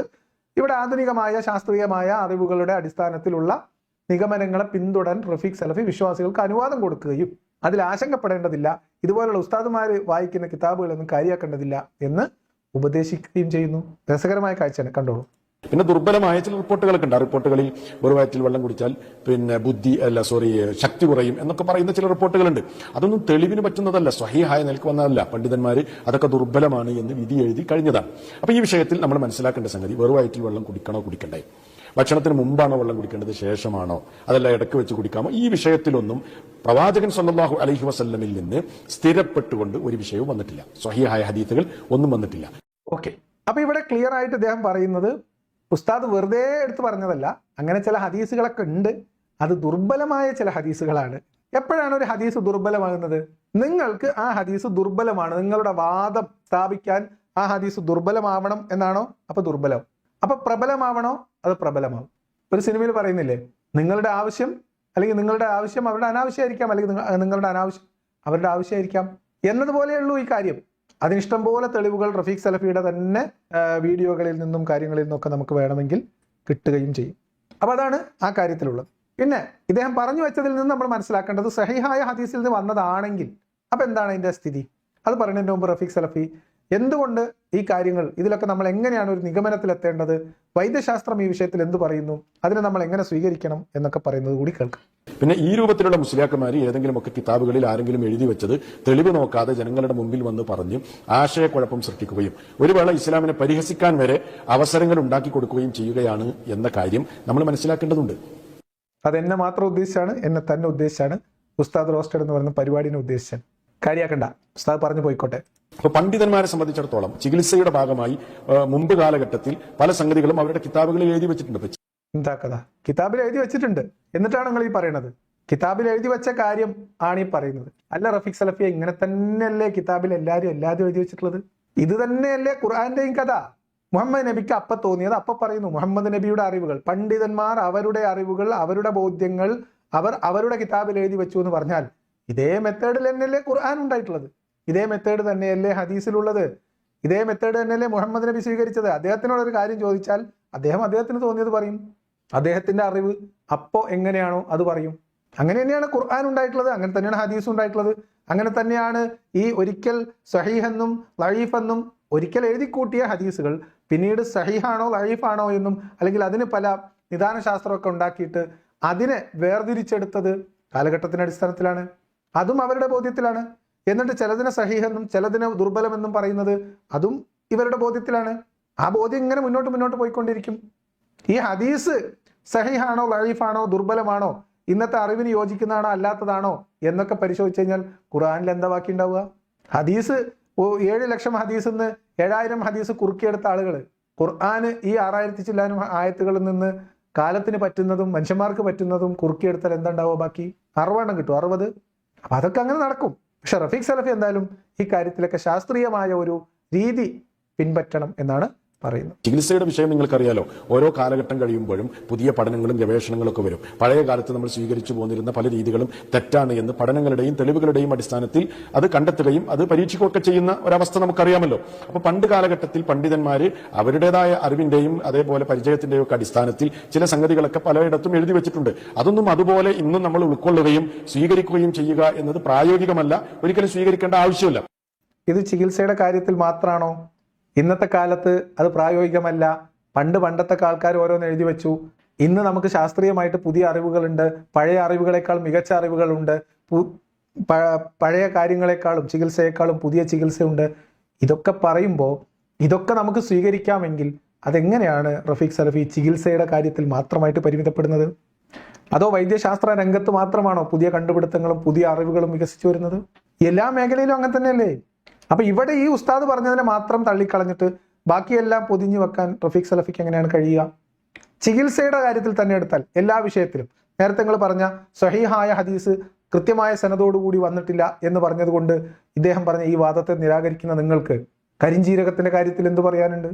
ഇവിടെ ആധുനികമായ ശാസ്ത്രീയമായ അറിവുകളുടെ അടിസ്ഥാനത്തിലുള്ള നിഗമനങ്ങളെ പിന്തുടരാൻ റഫീഖ് സലഫി വിശ്വാസികൾക്ക് അനുവാദം കൊടുക്കുകയും അതിൽ ആശങ്കപ്പെടേണ്ടതില്ല. ഇതുപോലുള്ള ഉസ്താദുമാർ വായിക്കുന്ന കിതാബുകളൊന്നും കാര്യമാക്കേണ്ടതില്ല എന്ന് ഉപദേശിക്കുകയും ചെയ്യുന്നു. രസകരമായ കാഴ്ചയാണ്. കണ്ടോളൂ. പിന്നെ ദുർബലമായ ചില റിപ്പോർട്ടുകളൊക്കെ ഉണ്ട്. ആ റിപ്പോർട്ടുകളിൽ ഒരു വയറ്റിൽ വെള്ളം കുടിച്ചാൽ പിന്നെ ബുദ്ധി അല്ല സോറി ശക്തി കുറയും എന്നൊക്കെ പറയുന്ന ചില റിപ്പോർട്ടുകളുണ്ട്. അതൊന്നും തെളിവിന് പറ്റുന്നതല്ല. സ്വഹീഹായ നിലയ്ക്ക് വന്നതല്ല. പണ്ഡിതന്മാർ അതൊക്കെ ദുർബലമാണ് എന്ന് വിധി എഴുതി കഴിഞ്ഞതാണ്. അപ്പൊ ഈ വിഷയത്തിൽ നമ്മൾ മനസ്സിലാക്കേണ്ട സംഗതി വെറു വയറ്റിൽ വെള്ളം കുടിക്കണോ കുടിക്കണ്ടേ? ഭക്ഷണത്തിന് മുമ്പാണോ വെള്ളം കുടിക്കേണ്ടത്? ശേഷമാണോ? അതല്ല ഇടയ്ക്ക് വെച്ച് കുടിക്കാമോ? ഈ വിഷയത്തിലൊന്നും പ്രവാചകൻ സല്ലല്ലാഹു അലഹി വസല്ലമിൽ നിന്ന് സ്ഥിരപ്പെട്ടുകൊണ്ട് ഒരു വിഷയവും വന്നിട്ടില്ല. സ്വഹീഹായ ഹദീത്തുകൾ ഒന്നും വന്നിട്ടില്ല. ഓക്കെ. അപ്പൊ ഇവിടെ ക്ലിയർ ആയിട്ട് അദ്ദേഹം പറയുന്നത് ഉസ്താദ് വെറുതെ എടുത്ത് പറഞ്ഞതല്ല. അങ്ങനെ ചില ഹദീസുകളൊക്കെ ഉണ്ട്. അത് ദുർബലമായ ചില ഹദീസുകളാണ്. എപ്പോഴാണ് ഒരു ഹദീസ് ദുർബലമാകുന്നത്? നിങ്ങൾക്ക് ആ ഹദീസ് ദുർബലമാണ്. നിങ്ങളുടെ വാദം സ്ഥാപിക്കാൻ ആ ഹദീസ് ദുർബലമാവണം എന്നാണോ? അപ്പൊ ദുർബലം. അപ്പൊ പ്രബലമാവണോ? അത് പ്രബലമാവും. ഒരു സിനിമയിൽ പറയുന്നില്ലേ നിങ്ങളുടെ ആവശ്യം അല്ലെങ്കിൽ നിങ്ങളുടെ ആവശ്യം അവരുടെ അനാവശ്യമായിരിക്കാം അല്ലെങ്കിൽ നിങ്ങളുടെ അനാവശ്യം അവരുടെ ആവശ്യമായിരിക്കാം എന്നതുപോലെയുള്ളൂ ഈ കാര്യം. അതിനിഷ്ടം പോലെ തെളിവുകൾ റഫീഖ് സലഫിയുടെ തന്നെ വീഡിയോകളിൽ നിന്നും കാര്യങ്ങളിൽ നിന്നൊക്കെ നമുക്ക് വേണമെങ്കിൽ കിട്ടുകയും ചെയ്യും. അപ്പൊ അതാണ് ആ കാര്യത്തിലുള്ളത്. പിന്നെ ഇദ്ദേഹം പറഞ്ഞു വെച്ചതിൽ നിന്ന് നമ്മൾ മനസ്സിലാക്കേണ്ടത് സഹിഹായ ഹദീസിൽ നിന്ന് വന്നതാണെങ്കിൽ അപ്പൊ എന്താണ് അതിന്റെ സ്ഥിതി? അത് പറയുന്നതിന് മുമ്പ് റഫീഖ് സലഫി എന്തുകൊണ്ട് ഈ കാര്യങ്ങൾ ഇതിലൊക്കെ നമ്മൾ എങ്ങനെയാണ് ഒരു നിഗമനത്തിൽ എത്തേണ്ടത് വൈദ്യശാസ്ത്രം ഈ വിഷയത്തിൽ എന്ത് പറയുന്നു? അതിനെ നമ്മൾ എങ്ങനെ സ്വീകരിക്കണം എന്നൊക്കെ പറയുന്നത് കൂടി കേൾക്കാം. പിന്നെ ഈ രൂപത്തിലുള്ള മുസ്ലിയാക്കന്മാർ ഏതെങ്കിലുമൊക്കെ കിതാബുകളിൽ ആരെങ്കിലും എഴുതി വെച്ചത് തെളിവ് നോക്കാതെ ജനങ്ങളുടെ മുമ്പിൽ വന്ന് പറഞ്ഞ് ആശയക്കുഴപ്പം സൃഷ്ടിക്കുകയും ഒരു വേള ഇസ്ലാമിനെ പരിഹസിക്കാൻ വരെ അവസരങ്ങൾ ഉണ്ടാക്കി കൊടുക്കുകയും ചെയ്യുകയാണ് എന്ന കാര്യം നമ്മൾ മനസ്സിലാക്കേണ്ടതുണ്ട്. അത് എന്നെ മാത്രം ഉദ്ദേശിച്ചാണ് എന്നെ തന്നെ ഉദ്ദേശിച്ചാണ് ഉസ്താദ് റോസ്റ്റഡ് എന്ന് പറയുന്ന പരിപാടിനെ ഉദ്ദേശിച്ചാണ് കാര്യാക്കണ്ട ഉസ്താദ് പറഞ്ഞു പോയിക്കോട്ടെ. അപ്പൊ പണ്ഡിതന്മാരെ സംബന്ധിച്ചിടത്തോളം ചികിത്സയുടെ ഭാഗമായി മുമ്പ് കാലഘട്ടത്തിൽ പല സംഗതികളും അവരുടെ കിതാബുകളിൽ എഴുതി വെച്ചിട്ടുണ്ട്. എന്താ കഥ? കിതാബിൽ എഴുതി വെച്ചിട്ടുണ്ട്. എന്നിട്ടാണ് നിങ്ങൾ ഈ പറയണത്? കിതാബിൽ എഴുതി വെച്ച കാര്യം ആണ് ഈ പറയുന്നത്. അല്ല റഫീഖ് സലഫിയ ഇങ്ങനെ തന്നെയല്ലേ കിതാബിൽ എല്ലാവരും എല്ലാവരും എഴുതി വെച്ചിട്ടുള്ളത്? ഇത് തന്നെയല്ലേ ഖുർആന്റെയും കഥ? മുഹമ്മദ് നബിക്ക് അപ്പ തോന്നിയത് അപ്പ പറയുന്നു മുഹമ്മദ് നബിയുടെ അറിവുകൾ. പണ്ഡിതന്മാർ അവരുടെ അറിവുകൾ അവരുടെ ബോധ്യങ്ങൾ അവർ അവരുടെ കിതാബിൽ എഴുതി വെച്ചു എന്ന് പറഞ്ഞാൽ ഇതേ മെത്തേഡിൽ തന്നെയല്ലേ ഖുർആൻ ഉണ്ടായിട്ടുള്ളത്. ഇതേ മെത്തേഡ് തന്നെയല്ലേ ഹദീസിലുള്ളത്? ഇതേ മെത്തേഡ് തന്നെയല്ലേ മുഹമ്മദ് നബി സ്വീകരിച്ചത്? അദ്ദേഹത്തിനോട് ഒരു കാര്യം ചോദിച്ചാൽ അദ്ദേഹം അദ്ദേഹത്തിന് തോന്നിയത് പറയും. അദ്ദേഹത്തിന്റെ അറിവ് അപ്പോ എങ്ങനെയാണോ അത് പറയും. അങ്ങനെ തന്നെയാണ് ഖുർആൻ ഉണ്ടായിട്ടുള്ളത് അങ്ങനെ തന്നെയാണ് ഹദീസ് ഉണ്ടായിട്ടുള്ളത്. അങ്ങനെ തന്നെയാണ് ഈ ഒരിക്കൽ സഹീഹെന്നും ലഴീഫെന്നും ഒരിക്കൽ എഴുതി കൂട്ടിയ ഹദീസുകൾ. പിന്നീട് സഹീഹാണോ ലഴീഫാണോ എന്നും അല്ലെങ്കിൽ അതിന് പല നിദാന ശാസ്ത്രമൊക്കെ ഉണ്ടാക്കിയിട്ട് അതിനെ വേർതിരിച്ചെടുത്തത് കാലഘട്ടത്തിന്റെ അടിസ്ഥാനത്തിലാണ്. അതും അവരുടെ ബോധ്യത്തിലാണ്. എന്നിട്ട് ചിലതിനെ സഹീഹെന്നും ചിലതിനെ ദുർബലമെന്നും പറയുന്നത് അതും ഇവരുടെ ബോധ്യത്തിലാണ്. ആ ബോധ്യം ഇങ്ങനെ മുന്നോട്ട് മുന്നോട്ട് പോയിക്കൊണ്ടിരിക്കും. ഈ ഹദീസ് സഹിഹാണോ ലൈഫാണോ ദുർബലമാണോ ഇന്നത്തെ അറിവിന് യോജിക്കുന്നതാണോ അല്ലാത്തതാണോ എന്നൊക്കെ പരിശോധിച്ചു കഴിഞ്ഞാൽ ഖുറാനിൽ എന്താ ബാക്കി ഉണ്ടാവുക? ഹദീസ് ഏഴ് ലക്ഷം ഹദീസ് നിന്ന് ഏഴായിരം ഹദീസ് കുറുക്കിയെടുത്ത ആളുകൾ ഖുർആന് ഈ ആറായിരത്തി ചില്ലാനും ആയത്തുകളിൽ നിന്ന് കാലത്തിന് പറ്റുന്നതും മനുഷ്യന്മാർക്ക് പറ്റുന്നതും കുറുക്കിയെടുത്താൽ എന്താ ഉണ്ടാവുക ബാക്കി? അറുപതെണ്ണം കിട്ടും അറുപത്. അപ്പൊ അതൊക്കെ അങ്ങനെ നടക്കും. പക്ഷെ റഫീഖ് സലഫി എന്തായാലും ഈ കാര്യത്തിലൊക്കെ ശാസ്ത്രീയമായ ഒരു രീതി പിൻപറ്റണം എന്നാണ് പറയുന്നത് ചികിത്സയുടെ വിഷയം നിങ്ങൾക്കറിയാലോ. ഓരോ കാലഘട്ടം കഴിയുമ്പോഴും പുതിയ പഠനങ്ങളും ഗവേഷണങ്ങളും ഒക്കെ വരും. പഴയ കാലത്ത് നമ്മൾ സ്വീകരിച്ചു പോന്നിരുന്ന പല രീതികളും തെറ്റാണ് എന്ന് പഠനങ്ങളുടെയും തെളിവുകളുടെയും അടിസ്ഥാനത്തിൽ അത് കണ്ടെത്തുകയും അത് പരീക്ഷിക്കുകയൊക്കെ ചെയ്യുന്ന ഒരവസ്ഥ നമുക്കറിയാമല്ലോ. അപ്പൊ പണ്ട് കാലഘട്ടത്തിൽ പണ്ഡിതന്മാര് അവരുടേതായ അറിവിന്റെയും അതേപോലെ പരിചയത്തിന്റെയും ഒക്കെ അടിസ്ഥാനത്തിൽ ചില സംഗതികളൊക്കെ പലയിടത്തും എഴുതി വെച്ചിട്ടുണ്ട്. അതൊന്നും അതുപോലെ ഇന്നും നമ്മൾ ഉൾക്കൊള്ളുകയും സ്വീകരിക്കുകയും ചെയ്യുക എന്നത് പ്രായോഗികമല്ല. ഒരിക്കലും സ്വീകരിക്കേണ്ട ആവശ്യമില്ല. ഇത് ചികിത്സയുടെ കാര്യത്തിൽ മാത്രമാണോ ഇന്നത്തെ കാലത്ത് അത് പ്രായോഗികമല്ല. പണ്ട് പണ്ടത്തെ ആൾക്കാർ ഓരോന്ന് എഴുതി വെച്ചു. ഇന്ന് നമുക്ക് ശാസ്ത്രീയമായിട്ട് പുതിയ അറിവുകളുണ്ട്. പഴയ അറിവുകളെക്കാൾ മികച്ച അറിവുകളുണ്ട്. പഴയ കാര്യങ്ങളെക്കാളും ചികിത്സയെക്കാളും പുതിയ ചികിത്സയുണ്ട്. ഇതൊക്കെ പറയുമ്പോൾ ഇതൊക്കെ നമുക്ക് സ്വീകരിക്കാമെങ്കിൽ അതെങ്ങനെയാണ് റഫീഖ് സലഫി ചികിത്സയുടെ കാര്യത്തിൽ മാത്രമായിട്ട് പരിമിതപ്പെടുന്നത്? അതോ വൈദ്യശാസ്ത്ര രംഗത്ത് മാത്രമാണോ പുതിയ കണ്ടുപിടുത്തങ്ങളും പുതിയ അറിവുകളും വികസിച്ചു വരുന്നത്? എല്ലാ മേഖലയിലും അങ്ങനെ തന്നെയല്ലേ? അപ്പൊ ഇവിടെ ഈ ഉസ്താദ് പറഞ്ഞതിനെ മാത്രം തള്ളിക്കളഞ്ഞിട്ട് ബാക്കിയെല്ലാം പൊതിഞ്ഞു വെക്കാൻ റഫീഖ് സലഫിക്ക് എങ്ങനെയാണ് കഴിയുക? ചികിത്സയുടെ കാര്യത്തിൽ തന്നെ എടുത്താൽ എല്ലാ വിഷയത്തിലും. നേരത്തെ നിങ്ങൾ പറഞ്ഞ സഹീഹായ ഹദീസ് കൃത്യമായ സനതോടുകൂടി വന്നിട്ടില്ല എന്ന് പറഞ്ഞതുകൊണ്ട് ഇദ്ദേഹം പറഞ്ഞ ഈ വാദത്തെ നിരാകരിക്കുന്ന നിങ്ങൾക്ക് കരിഞ്ജീരകത്തിന്റെ കാര്യത്തിൽ എന്ത് പറയാനുണ്ട്?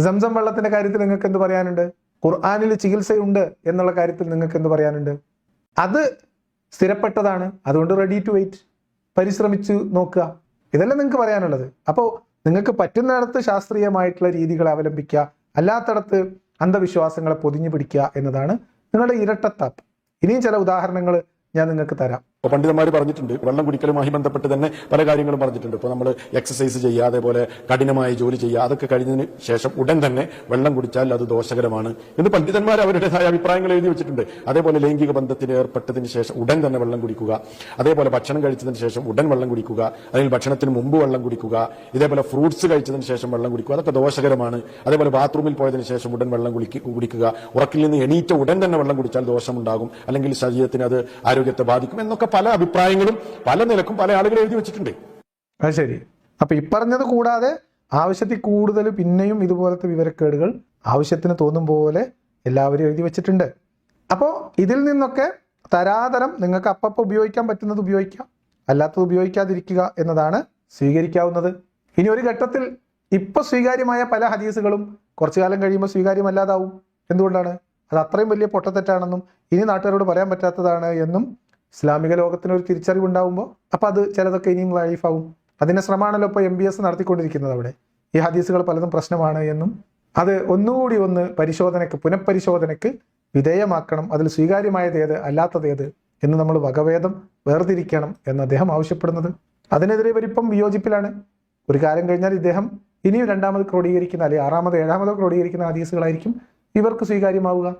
സംസം വെള്ളത്തിന്റെ കാര്യത്തിൽ നിങ്ങൾക്ക് എന്ത് പറയാനുണ്ട്? ഖുർആാനിൽ ചികിത്സയുണ്ട് എന്നുള്ള കാര്യത്തിൽ നിങ്ങൾക്ക് എന്ത് പറയാനുണ്ട്? അത് സ്ഥിരപ്പെട്ടതാണ്. അതുകൊണ്ട് റെഡി ടു വെയിറ്റ് പരിശ്രമിച്ചു നോക്കുക. ഇതല്ലേ നിങ്ങൾക്ക് പറയാനുള്ളത്? അപ്പോൾ നിങ്ങൾക്ക് പറ്റുന്നിടത്ത് ശാസ്ത്രീയമായിട്ടുള്ള രീതികൾ അവലംബിക്കുക അല്ലാത്തടത്ത് അന്ധവിശ്വാസങ്ങളെ പൊതിഞ്ഞു പിടിക്കുക എന്നതാണ് നിങ്ങളുടെ ഇരട്ടത്താപ്പ്. ഇനിയും ചില ഉദാഹരണങ്ങൾ ഞാൻ നിങ്ങൾക്ക് തരാം. അപ്പോൾ പണ്ഡിതന്മാർ പറഞ്ഞിട്ടുണ്ട് വെള്ളം കുടിക്കലുമായി ബന്ധപ്പെട്ട് തന്നെ പല കാര്യങ്ങളും പറഞ്ഞിട്ടുണ്ട്. ഇപ്പോൾ നമ്മൾ എക്സസൈസ് ചെയ്യുക അതേപോലെ കഠിനമായ ജോലി ചെയ്യുക അതൊക്കെ കഴിഞ്ഞതിന് ശേഷം ഉടൻ തന്നെ വെള്ളം കുടിച്ചാൽ അത് ദോഷകരമാണ് എന്ന് പണ്ഡിതന്മാർ അവരുടേതായ അഭിപ്രായങ്ങൾ എഴുതി വെച്ചിട്ടുണ്ട്. അതേപോലെ ലൈംഗിക ബന്ധത്തിന് ഏർപ്പെട്ടതിന് ശേഷം ഉടൻ തന്നെ വെള്ളം കുടിക്കുക അതേപോലെ ഭക്ഷണം കഴിച്ചതിന് ശേഷം ഉടൻ വെള്ളം കുടിക്കുക അല്ലെങ്കിൽ ഭക്ഷണത്തിന് മുമ്പ് വെള്ളം കുടിക്കുക ഇതേപോലെ ഫ്രൂട്ട്സ് കഴിച്ചതിന് ശേഷം വെള്ളം കുടിക്കുക അതൊക്കെ ദോഷകരമാണ്. അതേപോലെ ബാത്റൂമിൽ പോയതിന് ശേഷം ഉടൻ വെള്ളം കുടിക്ക- കുടിക്കുക ഉറക്കിൽ നിന്ന് എണീറ്റ ഉടൻ തന്നെ വെള്ളം കുടിച്ചാൽ ദോഷമുണ്ടാകും. അല്ലെങ്കിൽ ശരീരത്തിന് അത് ആരോഗ്യത്തെ ബാധിക്കും എന്നൊക്കെ പല അഭിപ്രായങ്ങളും പല നിലക്കും പല ആളുകൾ എഴുതി വെച്ചിട്ടുണ്ട്. അത് ശരി. അപ്പൊ ഇപ്പറഞ്ഞത് കൂടാതെ ആവശ്യത്തിൽ കൂടുതൽ പിന്നെയും ഇതുപോലത്തെ വിവരക്കേടുകൾ ആവശ്യത്തിന് തോന്നും പോലെ എല്ലാവരും എഴുതി വെച്ചിട്ടുണ്ട്. അപ്പോൾ ഇതിൽ നിന്നൊക്കെ തരാതരം നിങ്ങൾക്ക് അപ്പപ്പോൾ ഉപയോഗിക്കാൻ പറ്റുന്നത് ഉപയോഗിക്കാം. അല്ലാത്തത് ഉപയോഗിക്കാതിരിക്കുക എന്നതാണ് സ്വീകരിക്കാവുന്നത്. ഇനി ഒരു ഘട്ടത്തിൽ ഇപ്പൊ സ്വീകാര്യമായ പല ഹദീസുകളും കുറച്ചു കാലം കഴിയുമ്പോൾ സ്വീകാര്യമല്ലാതാവും. എന്തുകൊണ്ടാണ്? അത് അത്രയും വലിയ പൊട്ടത്തെറ്റാണെന്നും ഇനി നാട്ടുകാരോട് പറയാൻ പറ്റാത്തതാണ് എന്നും ഇസ്ലാമിക ലോകത്തിന് ഒരു തിരിച്ചറിവുണ്ടാവുമ്പോൾ അപ്പം അത് ചിലതൊക്കെ ഇനിയും ലൈഫാവും അതിന്റെ ശ്രമമാണല്ലോ ഇപ്പോൾ എം ബി എസ് നടത്തിക്കൊണ്ടിരിക്കുന്നത് അവിടെ. ഈ ഹദീസുകൾ പലതും പ്രശ്നമാണ് എന്നും അത് ഒന്നുകൂടി ഒന്ന് പരിശോധനയ്ക്ക് പുനഃപരിശോധനയ്ക്ക് വിധേയമാക്കണം. അതിൽ സ്വീകാര്യമായത് ഏത് അല്ലാത്തത് ഏത് എന്ന് നമ്മൾ വകഭേദം വേർതിരിക്കണം എന്ന് അദ്ദേഹം ആവശ്യപ്പെടുന്നത്. അതിനെതിരെ ഇവരിപ്പം വിയോജിപ്പിലാണ്. ഒരു കാലം കഴിഞ്ഞാൽ ഇദ്ദേഹം ഇനിയും രണ്ടാമത് ക്രോഡീകരിക്കുന്ന അല്ലെങ്കിൽ ആറാമത് ഏഴാമതോ ക്രോഡീകരിക്കുന്ന ഹദീസുകളായിരിക്കും ഇവർക്ക് സ്വീകാര്യമാവുക.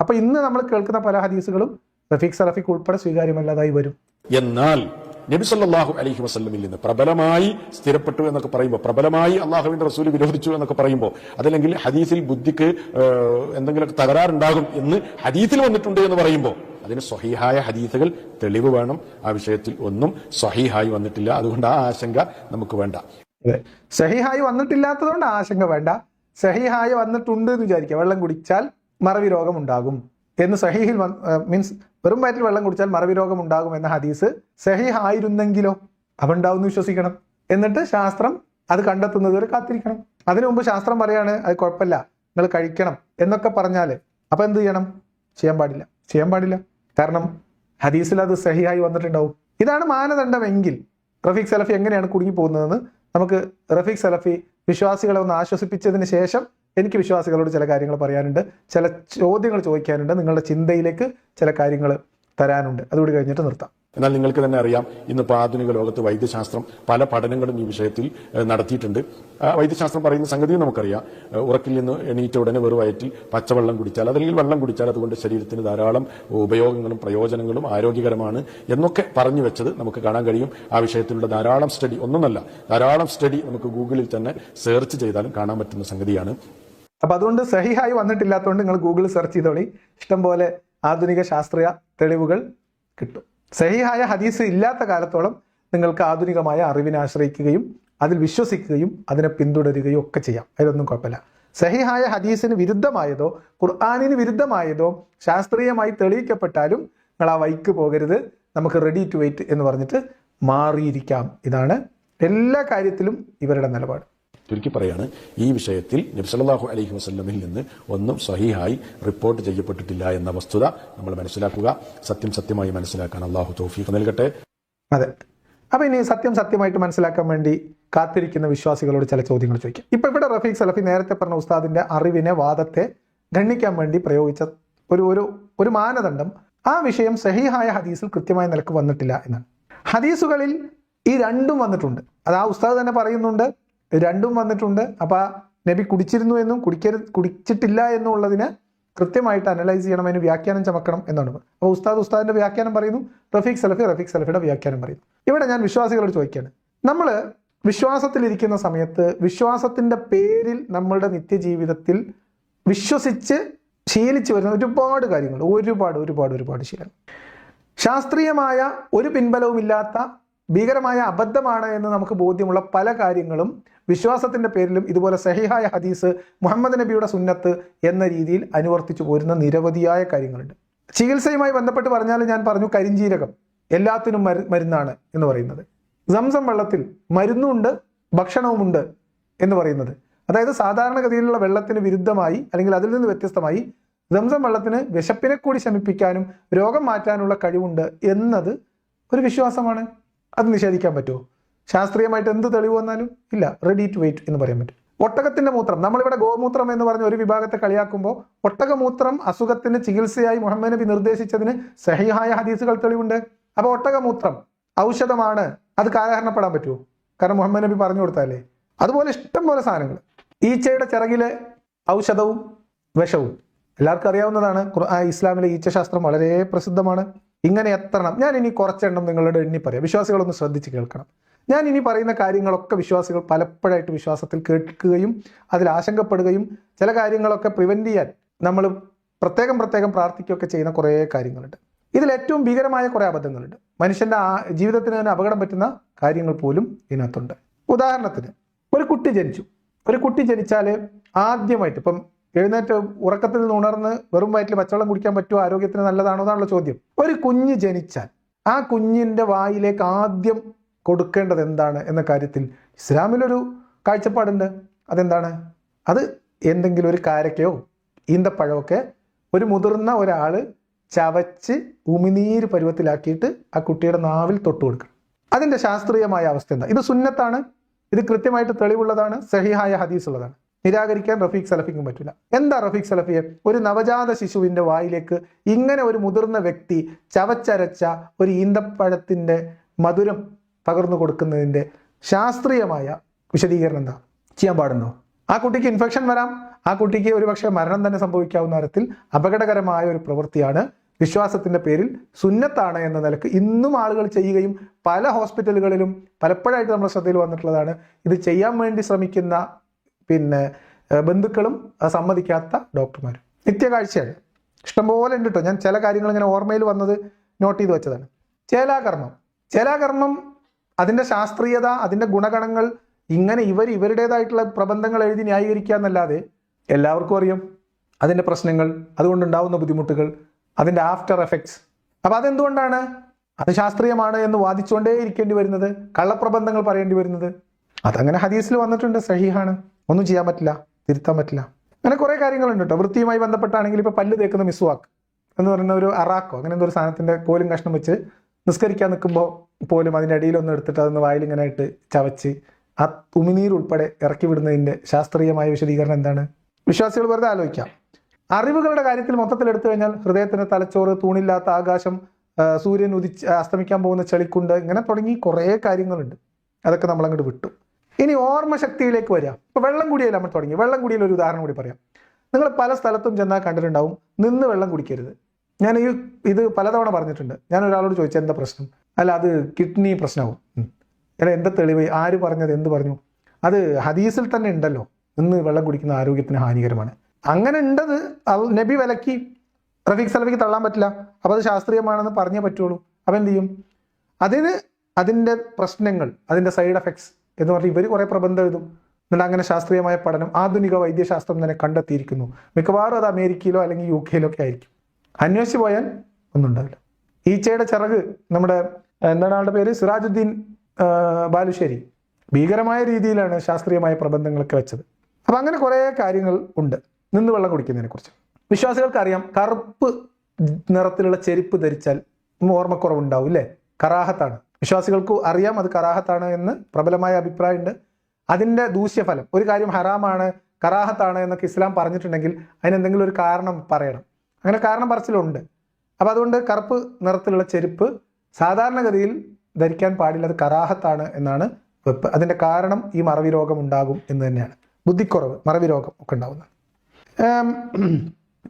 അപ്പൊ ഇന്ന് നമ്മൾ കേൾക്കുന്ന പല ഹദീസുകളും റഫീഖ് സലഫിക്ക് ഉൾപ്പെടെ സ്വീകാര്യമല്ലാതായി വരും. എന്നാൽ നബി സല്ലാഹു അലഹി വസ്ലമിൽ നിന്ന് പ്രബലമായി സ്ഥിരപ്പെട്ടു എന്നൊക്കെ പറയുമ്പോൾ പ്രബലമായി അള്ളാഹുവിന്റെ റസൂൽ വിരോധിച്ചു എന്നൊക്കെ പറയുമ്പോൾ അതല്ലെങ്കിൽ ഹദീസിൽ ബുദ്ധിക്ക് എന്തെങ്കിലുമൊക്കെ തകരാറുണ്ടാകും എന്ന് ഹദീസിൽ വന്നിട്ടുണ്ട് എന്ന് പറയുമ്പോൾ അതിന് സ്വഹീഹായ ഹദീസുകൾ തെളിവ് വേണം. ആ വിഷയത്തിൽ ഒന്നും സ്വഹീഹായി വന്നിട്ടില്ല. അതുകൊണ്ട് ആ ആശങ്ക നമുക്ക് വേണ്ട. സഹിഹായി വന്നിട്ടില്ലാത്തതുകൊണ്ട് ആശങ്ക വേണ്ട. സഹിഹായി വന്നിട്ടുണ്ട് എന്ന് വിചാരിക്കുക. വെള്ളം കുടിച്ചാൽ മറവി രോഗം ഉണ്ടാകും എന്ന് സഹിഹിൽ മീൻസ് വെറും വയറ്റിൽ വെള്ളം കുടിച്ചാൽ മറവി രോഗം ഉണ്ടാകും എന്ന ഹദീസ് സഹിഹായിരുന്നെങ്കിലോ അവ ഉണ്ടാവും വിശ്വസിക്കണം. എന്നിട്ട് ശാസ്ത്രം അത് കണ്ടെത്തുന്നത് വരെ കാത്തിരിക്കണം. അതിനു മുമ്പ് ശാസ്ത്രം പറയാണ് അത് കുഴപ്പമില്ല നിങ്ങൾ കഴിക്കണം എന്നൊക്കെ പറഞ്ഞാൽ അപ്പൊ എന്ത് ചെയ്യണം? ചെയ്യാൻ പാടില്ല. ചെയ്യാൻ പാടില്ല. കാരണം ഹദീസിൽ അത് സഹിയായി വന്നിട്ടുണ്ടാവും. ഇതാണ് മാനദണ്ഡമെങ്കിൽ റഫീഖ് സലഫി എങ്ങനെയാണ് കുടുങ്ങി പോകുന്നതെന്ന് നമുക്ക് റഫീഖ് സലഫി വിശ്വാസികളെ ഒന്ന് ആശ്വസിപ്പിച്ചതിന് ശേഷം എനിക്ക് വിശ്വാസികളോട് ചില കാര്യങ്ങൾ പറയാനുണ്ട്. ചില ചോദ്യങ്ങൾ ചോദിക്കാനുണ്ട്. നിങ്ങളുടെ ചിന്തയിലേക്ക് ചില കാര്യങ്ങൾ തരാനുണ്ട്. അതുകൂടി കഴിഞ്ഞിട്ട് നിർത്താം. എന്നാൽ നിങ്ങൾക്ക് തന്നെ അറിയാം ഇന്നിപ്പോൾ ആധുനിക ലോകത്ത് വൈദ്യശാസ്ത്രം പല പഠനങ്ങളും ഈ വിഷയത്തിൽ നടത്തിയിട്ടുണ്ട്. വൈദ്യശാസ്ത്രം പറയുന്ന സംഗതിയും നമുക്കറിയാം. ഉറക്കിൽ നിന്ന് എണീറ്റ ഉടനെ വെറു വയറ്റിൽ പച്ചവെള്ളം കുടിച്ചാൽ അല്ലെങ്കിൽ വെള്ളം കുടിച്ചാൽ അതുകൊണ്ട് ശരീരത്തിന് ധാരാളം ഉപയോഗങ്ങളും പ്രയോജനങ്ങളും ആരോഗ്യകരമാണ് എന്നൊക്കെ പറഞ്ഞു വെച്ചത് നമുക്ക് കാണാൻ കഴിയും. ആ വിഷയത്തിലുള്ള ധാരാളം സ്റ്റഡി ഒന്നുമല്ല ധാരാളം സ്റ്റഡി നമുക്ക് ഗൂഗിളിൽ തന്നെ സെർച്ച് ചെയ്താലും കാണാൻ പറ്റുന്ന സംഗതിയാണ്. അപ്പൊ അതുകൊണ്ട് സഹിഹായി വന്നിട്ടില്ലാത്തതുകൊണ്ട് നിങ്ങൾ ഗൂഗിൾ സെർച്ച് ചെയ്തോളി. ഇഷ്ടംപോലെ ആധുനിക ശാസ്ത്രീയ തെളിവുകൾ കിട്ടും. സഹിഹായ ഹദീസ് ഇല്ലാത്ത കാലത്തോളം നിങ്ങൾക്ക് ആധുനികമായ അറിവിനെ ആശ്രയിക്കുകയും അതിൽ വിശ്വസിക്കുകയും അതിനെ പിന്തുടരുകയും ഒക്കെ ചെയ്യാം. അതിലൊന്നും കുഴപ്പമില്ല. സഹിഹായ ഹദീസിന് വിരുദ്ധമായതോ ഖുർആാനിന് വിരുദ്ധമായതോ ശാസ്ത്രീയമായി തെളിയിക്കപ്പെട്ടാലും നിങ്ങൾ ആ വൈക്ക് പോകരുത്. നമുക്ക് റെഡി ടു വെയിറ്റ് എന്ന് പറഞ്ഞിട്ട് മാറിയിരിക്കാം. ഇതാണ് എല്ലാ കാര്യത്തിലും ഇവരുടെ നിലപാട്. ചുരുക്കി പറയാണ് ഈ വിഷയത്തിൽ നബ്സല്ലാഹു അലൈഹി വസ്ലമിൽ നിന്ന് ഒന്നും സഹിഹായി റിപ്പോർട്ട് ചെയ്യപ്പെട്ടിട്ടില്ല എന്ന വസ്തുത നമ്മൾ മനസ്സിലാക്കുക. സത്യം സത്യമായി മനസ്സിലാക്കാൻ അള്ളാഹു തൗഫീഖ് നൽകട്ടെ. അതെ. അപ്പൊ ഇനി സത്യം സത്യമായിട്ട് മനസ്സിലാക്കാൻ വേണ്ടി കാത്തിരിക്കുന്ന വിശ്വാസികളോട് ചില ചോദ്യങ്ങൾ ചോദിക്കാം. ഇപ്പൊ ഇവിടെ റഫീഖ് സലഫി നേരത്തെ പറഞ്ഞ ഉസ്താദിന്റെ അറിവിനെ വാദത്തെ ഖണ്ണിക്കാൻ വേണ്ടി പ്രയോഗിച്ച ഒരു ഒരു ഒരു മാനദണ്ഡം ആ വിഷയം സഹിഹായ ഹദീസിൽ കൃത്യമായ നിലയ്ക്ക് വന്നിട്ടില്ല എന്നാണ്. ഹദീസുകളിൽ ഈ രണ്ടും വന്നിട്ടുണ്ട്. അത് ആ ഉസ്താദ് തന്നെ പറയുന്നുണ്ട്. രണ്ടും വന്നിട്ടുണ്ട്. അപ്പൊ ആ നബി കുടിച്ചിരുന്നു എന്നും കുടിക്കരുത് കുടിച്ചിട്ടില്ല എന്നുള്ളതിന് കൃത്യമായിട്ട് അനലൈസ് ചെയ്യണം അതിന് വ്യാഖ്യാനം ചമക്കണം എന്നാണ് അപ്പോൾ ഉസ്താദ് ഉസ്താദിന്റെ വ്യാഖ്യാനം പറയുന്നു റഫീഖ് സലഫി റഫീഖ് സലഫിയുടെ വ്യാഖ്യാനം പറയുന്നു. ഇവിടെ ഞാൻ വിശ്വാസികളോട് ചോദിക്കുകയാണ് നമ്മൾ വിശ്വാസത്തിലിരിക്കുന്ന സമയത്ത് വിശ്വാസത്തിന്റെ പേരിൽ നമ്മളുടെ നിത്യജീവിതത്തിൽ വിശ്വസിച്ച് ശീലിച്ചു വരുന്ന ഒരുപാട് കാര്യങ്ങൾ ഒരുപാട് ഒരുപാട് ഒരുപാട് ശീലം ശാസ്ത്രീയമായ ഒരു പിൻബലവുമില്ലാത്ത ഭീകരമായ അബദ്ധമാണ് എന്ന് നമുക്ക് ബോധ്യമുള്ള പല കാര്യങ്ങളും വിശ്വാസത്തിന്റെ പേരിലും ഇതുപോലെ സഹിഹായ ഹദീസ് മുഹമ്മദ് നബിയുടെ സുന്നത്ത് എന്ന രീതിയിൽ അനുവർത്തിച്ചു പോരുന്ന നിരവധിയായ കാര്യങ്ങളുണ്ട്. ചികിത്സയുമായി ബന്ധപ്പെട്ട് പറഞ്ഞാൽ ഞാൻ പറഞ്ഞു കരിഞ്ജീരകം എല്ലാത്തിനും മരു മരുന്നാണ് എന്ന് പറയുന്നത്. സംസം വെള്ളത്തിൽ മരുന്നുമുണ്ട് ഭക്ഷണവുമുണ്ട് എന്ന് പറയുന്നത്. അതായത് സാധാരണഗതിയിലുള്ള വെള്ളത്തിന് വിരുദ്ധമായി അല്ലെങ്കിൽ അതിൽ നിന്ന് വ്യത്യസ്തമായി സംസം വെള്ളത്തിന് വിശപ്പിനെ കൂടി ശമിപ്പിക്കാനും രോഗം മാറ്റാനുള്ള കഴിവുണ്ട് എന്നത് ഒരു വിശ്വാസമാണ്. അത് നിഷേധിക്കാൻ പറ്റുമോ? ശാസ്ത്രീയമായിട്ട് എന്ത് തെളിവ് വന്നാലും ഇല്ല റെഡി ടു വെയിറ്റ് എന്ന് പറയാൻ പറ്റും. ഒട്ടകത്തിന്റെ മൂത്രം നമ്മളിവിടെ ഗോമൂത്രം എന്ന് പറഞ്ഞ ഒരു വിഭാഗത്തെ കളിയാക്കുമ്പോൾ ഒട്ടകമൂത്രം അസുഖത്തിന് ചികിത്സയായി മുഹമ്മദ് നബി നിർദ്ദേശിച്ചതിന് സഹിഹായ ഹദീസുകൾ തെളിവുണ്ട്. അപ്പൊ ഒട്ടകമൂത്രം ഔഷധമാണ് അത് കാലഹരണപ്പെടാൻ പറ്റുമോ? കാരണം മുഹമ്മദ് നബി പറഞ്ഞു കൊടുത്താലേ. അതുപോലെ ഇഷ്ടം പോലെ സാധനങ്ങൾ. ഈച്ചയുടെ ചിറകിലെ ഔഷധവും വിഷവും. എല്ലാവർക്കും അറിയാവുന്നതാണ് ഇസ്ലാമിലെ ഈച്ചശാസ്ത്രം വളരെ പ്രസിദ്ധമാണ്. ഇങ്ങനെ എത്രണ്ണം ഞാൻ ഇനി കുറച്ചെണ്ണം നിങ്ങളുടെ എണ്ണി പറയാം വിശ്വാസികളൊന്ന് ശ്രദ്ധിച്ച് കേൾക്കണം. ഞാൻ ഇനി പറയുന്ന കാര്യങ്ങളൊക്കെ വിശ്വാസികൾ പലപ്പോഴായിട്ട് വിശ്വാസത്തിൽ കേൾക്കുകയും അതിൽ ആശങ്കപ്പെടുകയും ചില കാര്യങ്ങളൊക്കെ പ്രിവെന്റ് ചെയ്യാൻ നമ്മൾ പ്രത്യേകം പ്രത്യേകം പ്രാർത്ഥിക്കുകയൊക്കെ ചെയ്യുന്ന കുറേ കാര്യങ്ങളുണ്ട്. ഇതിൽ ഏറ്റവും ഭീകരമായ കുറേ അബദ്ധങ്ങളുണ്ട്. മനുഷ്യന്റെ ആ ജീവിതത്തിന് തന്നെ അപകടം പറ്റുന്ന കാര്യങ്ങൾ പോലും ഇതിനകത്തുണ്ട്. ഉദാഹരണത്തിന് ഒരു കുട്ടി ജനിച്ചു. ഒരു കുട്ടി ജനിച്ചാൽ ആദ്യമായിട്ട് ഇപ്പം എഴുന്നേറ്റ് ഉറക്കത്തിൽ നിന്ന് ഉണർന്ന് വെറും വയറ്റിൽ പച്ചവെള്ളം കുടിക്കാൻ പറ്റുമോ? ആരോഗ്യത്തിന് നല്ലതാണോ? എന്നാണല്ലോ ചോദ്യം. ഒരു കുഞ്ഞ് ജനിച്ചാൽ ആ കുഞ്ഞിന്റെ വായിലേക്ക് ആദ്യം കൊടുക്കേണ്ടത് എന്താണ് എന്ന കാര്യത്തിൽ ഇസ്ലാമിലൊരു കാഴ്ചപ്പാടുണ്ട്. അതെന്താണ്? അത് എന്തെങ്കിലും ഒരു കാരക്കയോ ഈന്തപ്പഴമൊക്കെ ഒരു മുതിർന്ന ഒരാൾ ചവച്ച് ഉമിനീര് പരുവത്തിലാക്കിയിട്ട് ആ കുട്ടിയുടെ നാവിൽ തൊട്ട് കൊടുക്കണം. അതിന്റെ ശാസ്ത്രീയമായ അവസ്ഥ എന്താ? ഇത് സുന്നത്താണ്. ഇത് കൃത്യമായിട്ട് തെളിവുള്ളതാണ്. സഹിഹായ ഹദീസ് ഉള്ളതാണ് നിരാകരിക്കാൻ റഫീഖ് സലഫിക്കും പറ്റില്ല. എന്താ റഫീഖ് സലഫിയെ? ഒരു നവജാത ശിശുവിന്റെ വായിലേക്ക് ഇങ്ങനെ ഒരു മുതിർന്ന വ്യക്തി ചവച്ചരച്ച ഒരു ഈന്തപ്പഴത്തിന്റെ മധുരം പകർന്നു കൊടുക്കുന്നതിന്റെ ശാസ്ത്രീയമായ വിശദീകരണം എന്താ? ചെയ്യാൻ പാടുണ്ടോ? ആ കുട്ടിക്ക് ഇൻഫെക്ഷൻ വരാം. ആ കുട്ടിക്ക് ഒരുപക്ഷെ മരണം തന്നെ സംഭവിക്കാവുന്ന തരത്തിൽ അപകടകരമായ ഒരു പ്രവൃത്തിയാണ്. വിശ്വാസത്തിന്റെ പേരിൽ സുന്നത്താണ് എന്ന നിലയ്ക്ക് ഇന്നും ആളുകൾ ചെയ്യുകയും പല ഹോസ്പിറ്റലുകളിലും പലപ്പോഴായിട്ട് നമ്മുടെ ശ്രദ്ധയിൽ വന്നിട്ടുള്ളതാണ്. ഇത് ചെയ്യാൻ വേണ്ടി ശ്രമിക്കുന്ന പിന്നെ ബന്ധുക്കളും സമ്മതിക്കാത്ത ഡോക്ടർമാരും. നിത്യകാഴ്ചയാണ് ഇഷ്ടംപോലെ ഉണ്ട് കേട്ടോ ഞാൻ ചില കാര്യങ്ങൾ ഇങ്ങനെ ഓർമ്മയിൽ വന്നത് നോട്ട് ചെയ്ത് വെച്ചതാണ്. ചേലാകർമ്മം. ചേലാകർമ്മം അതിന്റെ ശാസ്ത്രീയത അതിന്റെ ഗുണഗണങ്ങൾ ഇങ്ങനെ ഇവർ ഇവരുടേതായിട്ടുള്ള പ്രബന്ധങ്ങൾ എഴുതി ന്യായീകരിക്കുക എന്നല്ലാതെ എല്ലാവർക്കും അറിയാം അതിന്റെ പ്രശ്നങ്ങൾ അതുകൊണ്ടുണ്ടാവുന്ന ബുദ്ധിമുട്ടുകൾ അതിന്റെ ആഫ്റ്റർ എഫക്ട്സ്. അപ്പോൾ അതെന്തുകൊണ്ടാണ്? അത് ശാസ്ത്രീയമാണ് എന്ന് വാദിച്ചുകൊണ്ടേ ഇരിക്കേണ്ടി വരുന്നത് കള്ളപ്രബന്ധങ്ങൾ പറയേണ്ടി വരുന്നത്. അതങ്ങനെ ഹദീസിൽ വന്നിട്ടുണ്ട് സഹിഹാണ്. ഒന്നും ചെയ്യാൻ പറ്റില്ല തിരുത്താൻ പറ്റില്ല. അങ്ങനെ കുറേ കാര്യങ്ങളുണ്ട് കേട്ടോ. വൃത്തിയുമായി ബന്ധപ്പെട്ടാണെങ്കിൽ ഇപ്പൊ പല്ല് തേക്കുന്ന മിസ്വാക്ക് എന്ന് പറയുന്ന ഒരു അറാക്കോ അങ്ങനെ എന്തോ ഒരു സാധനത്തിന്റെ കോലും കഷ്ണം വെച്ച് നിസ്കരിക്കാൻ നിൽക്കുമ്പോൾ പോലും അതിന്റെ അടിയിലൊന്നും എടുത്തിട്ട് അതൊന്ന് വായിലിങ്ങനെ ഇട്ട് ചവച്ച് ആ ഉമിനീർ ഉൾപ്പെടെ ഇറക്കി വിടുന്നതിന്റെ ശാസ്ത്രീയമായ വിശദീകരണം എന്താണ്? വിശ്വാസികൾ വെറുതെ ആലോചിക്കാം. അറിവുകളുടെ കാര്യത്തിൽ മൊത്തത്തിൽ എടുത്തു കഴിഞ്ഞാൽ ഹൃദയത്തിന് തലച്ചോറ് തൂണില്ലാത്ത ആകാശം സൂര്യൻ ഉദിച്ച് അസ്തമിക്കാൻ പോകുന്ന ചെളിക്കുണ്ട് ഇങ്ങനെ തുടങ്ങി കുറേ കാര്യങ്ങളുണ്ട്. അതൊക്കെ നമ്മൾ അങ്ങോട്ട് വിട്ടു. ഇനി ഓർമ്മശക്തിയിലേക്ക് വരിക ഇപ്പൊ വെള്ളം കുടിയല്ല നമ്മൾ തുടങ്ങി? വെള്ളം കുടിയിൽ ഒരു ഉദാഹരണം കൂടി പറയാം. നിങ്ങൾ പല സ്ഥലത്തും ചെന്നാൽ കണ്ടിട്ടുണ്ടാവും നിന്ന് വെള്ളം കുടിക്കരുത്. ഞാൻ ഈ ഇത് പലതവണ പറഞ്ഞിട്ടുണ്ട്. ഞാൻ ഒരാളോട് ചോദിച്ച എന്താ പ്രശ്നം? അല്ല അത് കിഡ്നി പ്രശ്നമാവും. അല്ല എന്താ തെളിവ്? ആര് പറഞ്ഞത്? എന്ത് പറഞ്ഞു? അത് ഹദീസിൽ തന്നെ ഉണ്ടല്ലോ. ഇന്ന് വെള്ളം കുടിക്കുന്ന ആരോഗ്യത്തിന് ഹാനികരമാണ്. അങ്ങനെ ഉണ്ടത് നബി വിലക്കി. റഫീഖ് സലഫിക്ക് തള്ളാൻ പറ്റില്ല. അപ്പോൾ അത് ശാസ്ത്രീയമാണെന്ന് പറഞ്ഞേ പറ്റുള്ളൂ. അപ്പം എന്ത് ചെയ്യും? അതിന് അതിന്റെ പ്രശ്നങ്ങൾ അതിന്റെ സൈഡ് എഫക്ട്സ് എന്ന് പറഞ്ഞ് ഇവർ കുറേ പ്രബന്ധം എഴുതും. എന്നിട്ട് അങ്ങനെ ശാസ്ത്രീയമായ പഠനം ആധുനിക വൈദ്യശാസ്ത്രം തന്നെ കണ്ടെത്തിയിരിക്കുന്നു. മിക്കവാറും അത് അമേരിക്കയിലോ അല്ലെങ്കിൽ യു കെയിലോ ഒക്കെ ആയിരിക്കും. അന്വേഷിച്ച് പോയാൽ ഒന്നും ഉണ്ടാവില്ല ഈച്ചയുടെ ചിറക് നമ്മുടെ എന്താണ് ആളുടെ പേര്? സിറാജുദ്ദീൻ ബാലുശ്ശേരി. ഭീകരമായ രീതിയിലാണ് ശാസ്ത്രീയമായ പ്രബന്ധങ്ങളൊക്കെ വെച്ചത്. അപ്പം അങ്ങനെ കുറേ കാര്യങ്ങൾ ഉണ്ട്. നിന്ന് വെള്ളം കുടിക്കുന്നതിനെക്കുറിച്ച്. കുറിച്ച് വിശ്വാസികൾക്ക് അറിയാം കറുപ്പ് നിറത്തിലുള്ള ചെരുപ്പ് ധരിച്ചാൽ ഓർമ്മക്കുറവുണ്ടാവും അല്ലേ കറാഹത്താണ്. വിശ്വാസികൾക്ക് അറിയാം അത് കറാഹത്താണ് എന്ന് പ്രബലമായ അഭിപ്രായമുണ്ട്. അതിന്റെ ദൂഷ്യഫലം ഒരു കാര്യം ഹറാമാണ് കറാഹത്താണ് എന്നൊക്കെ ഇസ്ലാം പറഞ്ഞിട്ടുണ്ടെങ്കിൽ അതിനെന്തെങ്കിലും ഒരു കാരണം പറയണം. അങ്ങനെ കാരണം പറച്ചിലുണ്ട്. അപ്പോൾ അതുകൊണ്ട് കറുപ്പ് നിറത്തിലുള്ള ചെരുപ്പ് സാധാരണഗതിയിൽ ധരിക്കാൻ പാടില്ല. അത് കറാഹത്താണ് എന്നാണ് വെപ്പ്. അതിന്റെ കാരണം ഈ മറവി രോഗം ഉണ്ടാകും എന്ന് തന്നെയാണ്. ബുദ്ധിക്കുറവ് മറവി രോഗം ഒക്കെ ഉണ്ടാകുന്നത്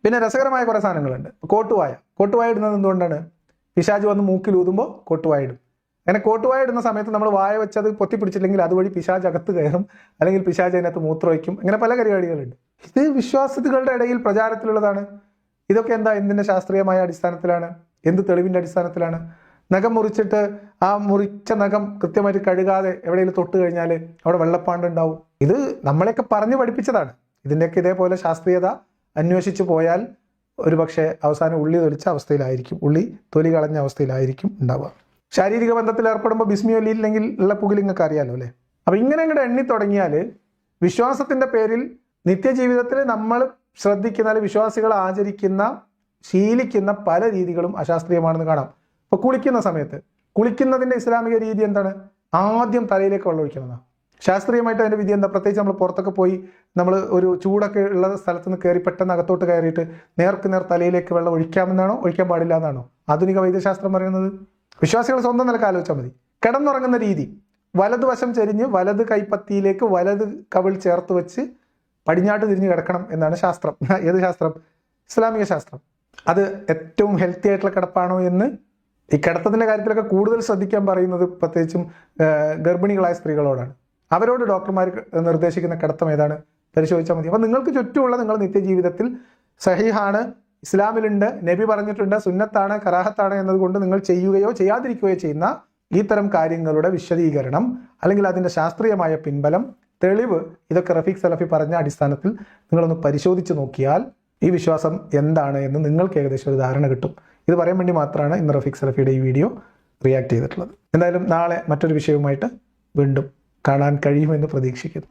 പിന്നെ രസകരമായ കുറേ സാധനങ്ങളുണ്ട്. കോട്ടുവായ. കോട്ടുവായ ഇടുന്നത് എന്തുകൊണ്ടാണ്? പിശാജ് വന്ന് മൂക്കിൽ ഊതുമ്പോൾ കോട്ടുവായ ഇടും. അങ്ങനെ കോട്ടുവായ ഇടുന്ന സമയത്ത് നമ്മൾ വായ വെച്ചത് പൊത്തിപ്പിടിച്ചില്ലെങ്കിൽ അതുവഴി പിശാജ് അകത്ത് കയറും. അല്ലെങ്കിൽ പിശാജ് അതിനകത്ത് മൂത്രമൊഴിക്കും. അങ്ങനെ പല പരിപാടികളുണ്ട്. ഇത് വിശ്വാസികളുടെ ഇടയിൽ പ്രചാരത്തിലുള്ളതാണ്. ഇതൊക്കെ എന്താ എന്തിന്റെ ശാസ്ത്രീയമായ അടിസ്ഥാനത്തിലാണ്? എന്ത് തെളിവിന്റെ അടിസ്ഥാനത്തിലാണ്? നഖം മുറിച്ചിട്ട് ആ മുറിച്ച നഖം കൃത്യമായിട്ട് കഴുകാതെ എവിടെയെങ്കിലും തൊട്ട് കഴിഞ്ഞാൽ അവിടെ വെള്ളപ്പാണ്ട് ഉണ്ടാവും. ഇത് നമ്മളെയൊക്കെ പറഞ്ഞു പഠിപ്പിച്ചതാണ്. ഇതിന്റെയൊക്കെ ഇതേപോലെ ശാസ്ത്രീയത അന്വേഷിച്ചു പോയാൽ ഒരു പക്ഷേ അവസാനം ഉള്ളി തൊലിച്ച അവസ്ഥയിലായിരിക്കും. ഉള്ളി തൊലി കളഞ്ഞ അവസ്ഥയിലായിരിക്കും ഉണ്ടാവുക. ശാരീരിക ബന്ധത്തിൽ ഏർപ്പെടുമ്പോൾ ബിസ്മിയൊല്ലിയില്ലെങ്കിൽ ഉള്ള പുകിലിങ്ങൊക്കെ അറിയാലോ അല്ലേ? അപ്പം ഇങ്ങനെ അങ്ങോട്ട് എണ്ണി തുടങ്ങിയാൽ വിശ്വാസത്തിന്റെ പേരിൽ നിത്യജീവിതത്തിൽ നമ്മൾ ശ്രദ്ധിക്കുന്ന അല്ലെങ്കിൽ വിശ്വാസികൾ ആചരിക്കുന്ന ശീലിക്കുന്ന പല രീതികളും അശാസ്ത്രീയമാണെന്ന് കാണാം. ഇപ്പൊ കുളിക്കുന്ന സമയത്ത് കുളിക്കുന്നതിന്റെ ഇസ്ലാമിക രീതി എന്താണ്? ആദ്യം തലയിലേക്ക് വെള്ളം ഒഴിക്കണമെന്നാണ് ശാസ്ത്രീയമായിട്ട് അതിന്റെ വിധി എന്താ? പ്രത്യേകിച്ച് നമ്മൾ പുറത്തൊക്കെ പോയി നമ്മൾ ഒരു ചൂടൊക്കെ ഉള്ള സ്ഥലത്ത് നിന്ന് കയറി പെട്ടെന്ന് അകത്തോട്ട് കയറിയിട്ട് നേർക്ക് നേർ തലയിലേക്ക് വെള്ളം ഒഴിക്കാമെന്നാണോ? ഒഴിക്കാൻ പാടില്ല എന്നാണോ? ആധുനിക വൈദ്യശാസ്ത്രം പറയുന്നത്. വിശ്വാസികൾ സ്വന്തം നിലയ്ക്ക് ആലോചിച്ചാൽ മതി. കിടന്നുറങ്ങുന്ന രീതി. വലതുവശം ചെരിഞ്ഞ് വലത് കൈപ്പത്തിയിലേക്ക് വലത് കവിൾ ചേർത്ത് വെച്ച് പടിഞ്ഞാട്ട് തിരിഞ്ഞു കിടക്കണം എന്നാണ് ശാസ്ത്രം. ഏത് ശാസ്ത്രം? ഇസ്ലാമിക ശാസ്ത്രം. അത് ഏറ്റവും ഹെൽത്തി ആയിട്ടുള്ള കിടപ്പാണോ എന്ന് ഈ കിടത്തത്തിന്റെ കാര്യത്തിലൊക്കെ കൂടുതൽ ശ്രദ്ധിക്കാൻ പറയുന്നത് പ്രത്യേകിച്ചും ഗർഭിണികളായ സ്ത്രീകളോടാണ്. അവരോട് ഡോക്ടർമാർ നിർദ്ദേശിക്കുന്ന കിടത്തം ഏതാണ്? പരിശോധിച്ചാൽ മതി. അപ്പം നിങ്ങൾക്ക് ചുറ്റുമുള്ള നിങ്ങൾ നിത്യജീവിതത്തിൽ സഹിഹാണ് ഇസ്ലാമിലുണ്ട് നബി പറഞ്ഞിട്ടുണ്ട് സുന്നത്താണ് കറാഹത്താണ് എന്നതുകൊണ്ട് നിങ്ങൾ ചെയ്യുകയോ ചെയ്യാതിരിക്കുകയോ ചെയ്യുന്ന ഈ തരം കാര്യങ്ങളുടെ വിശദീകരണം അല്ലെങ്കിൽ അതിന്റെ ശാസ്ത്രീയമായ പിൻബലം തെളിവ് ഇതൊക്കെ റഫീഖ് സലഫി പറഞ്ഞ അടിസ്ഥാനത്തിൽ നിങ്ങളൊന്ന് പരിശോധിച്ച് നോക്കിയാൽ ഈ വിശ്വാസം എന്താണ് എന്ന് നിങ്ങൾക്ക് ഏകദേശം ഒരു ധാരണ കിട്ടും. ഇത് പറയാൻ വേണ്ടി മാത്രമാണ് ഇന്ന് റഫീഖ് സലഫിയുടെ ഈ വീഡിയോ റിയാക്ട് ചെയ്തിട്ടുള്ളത്. എന്തായാലും നാളെ മറ്റൊരു വിഷയവുമായിട്ട് വീണ്ടും കാണാൻ കഴിയുമെന്ന് പ്രതീക്ഷിക്കുന്നു.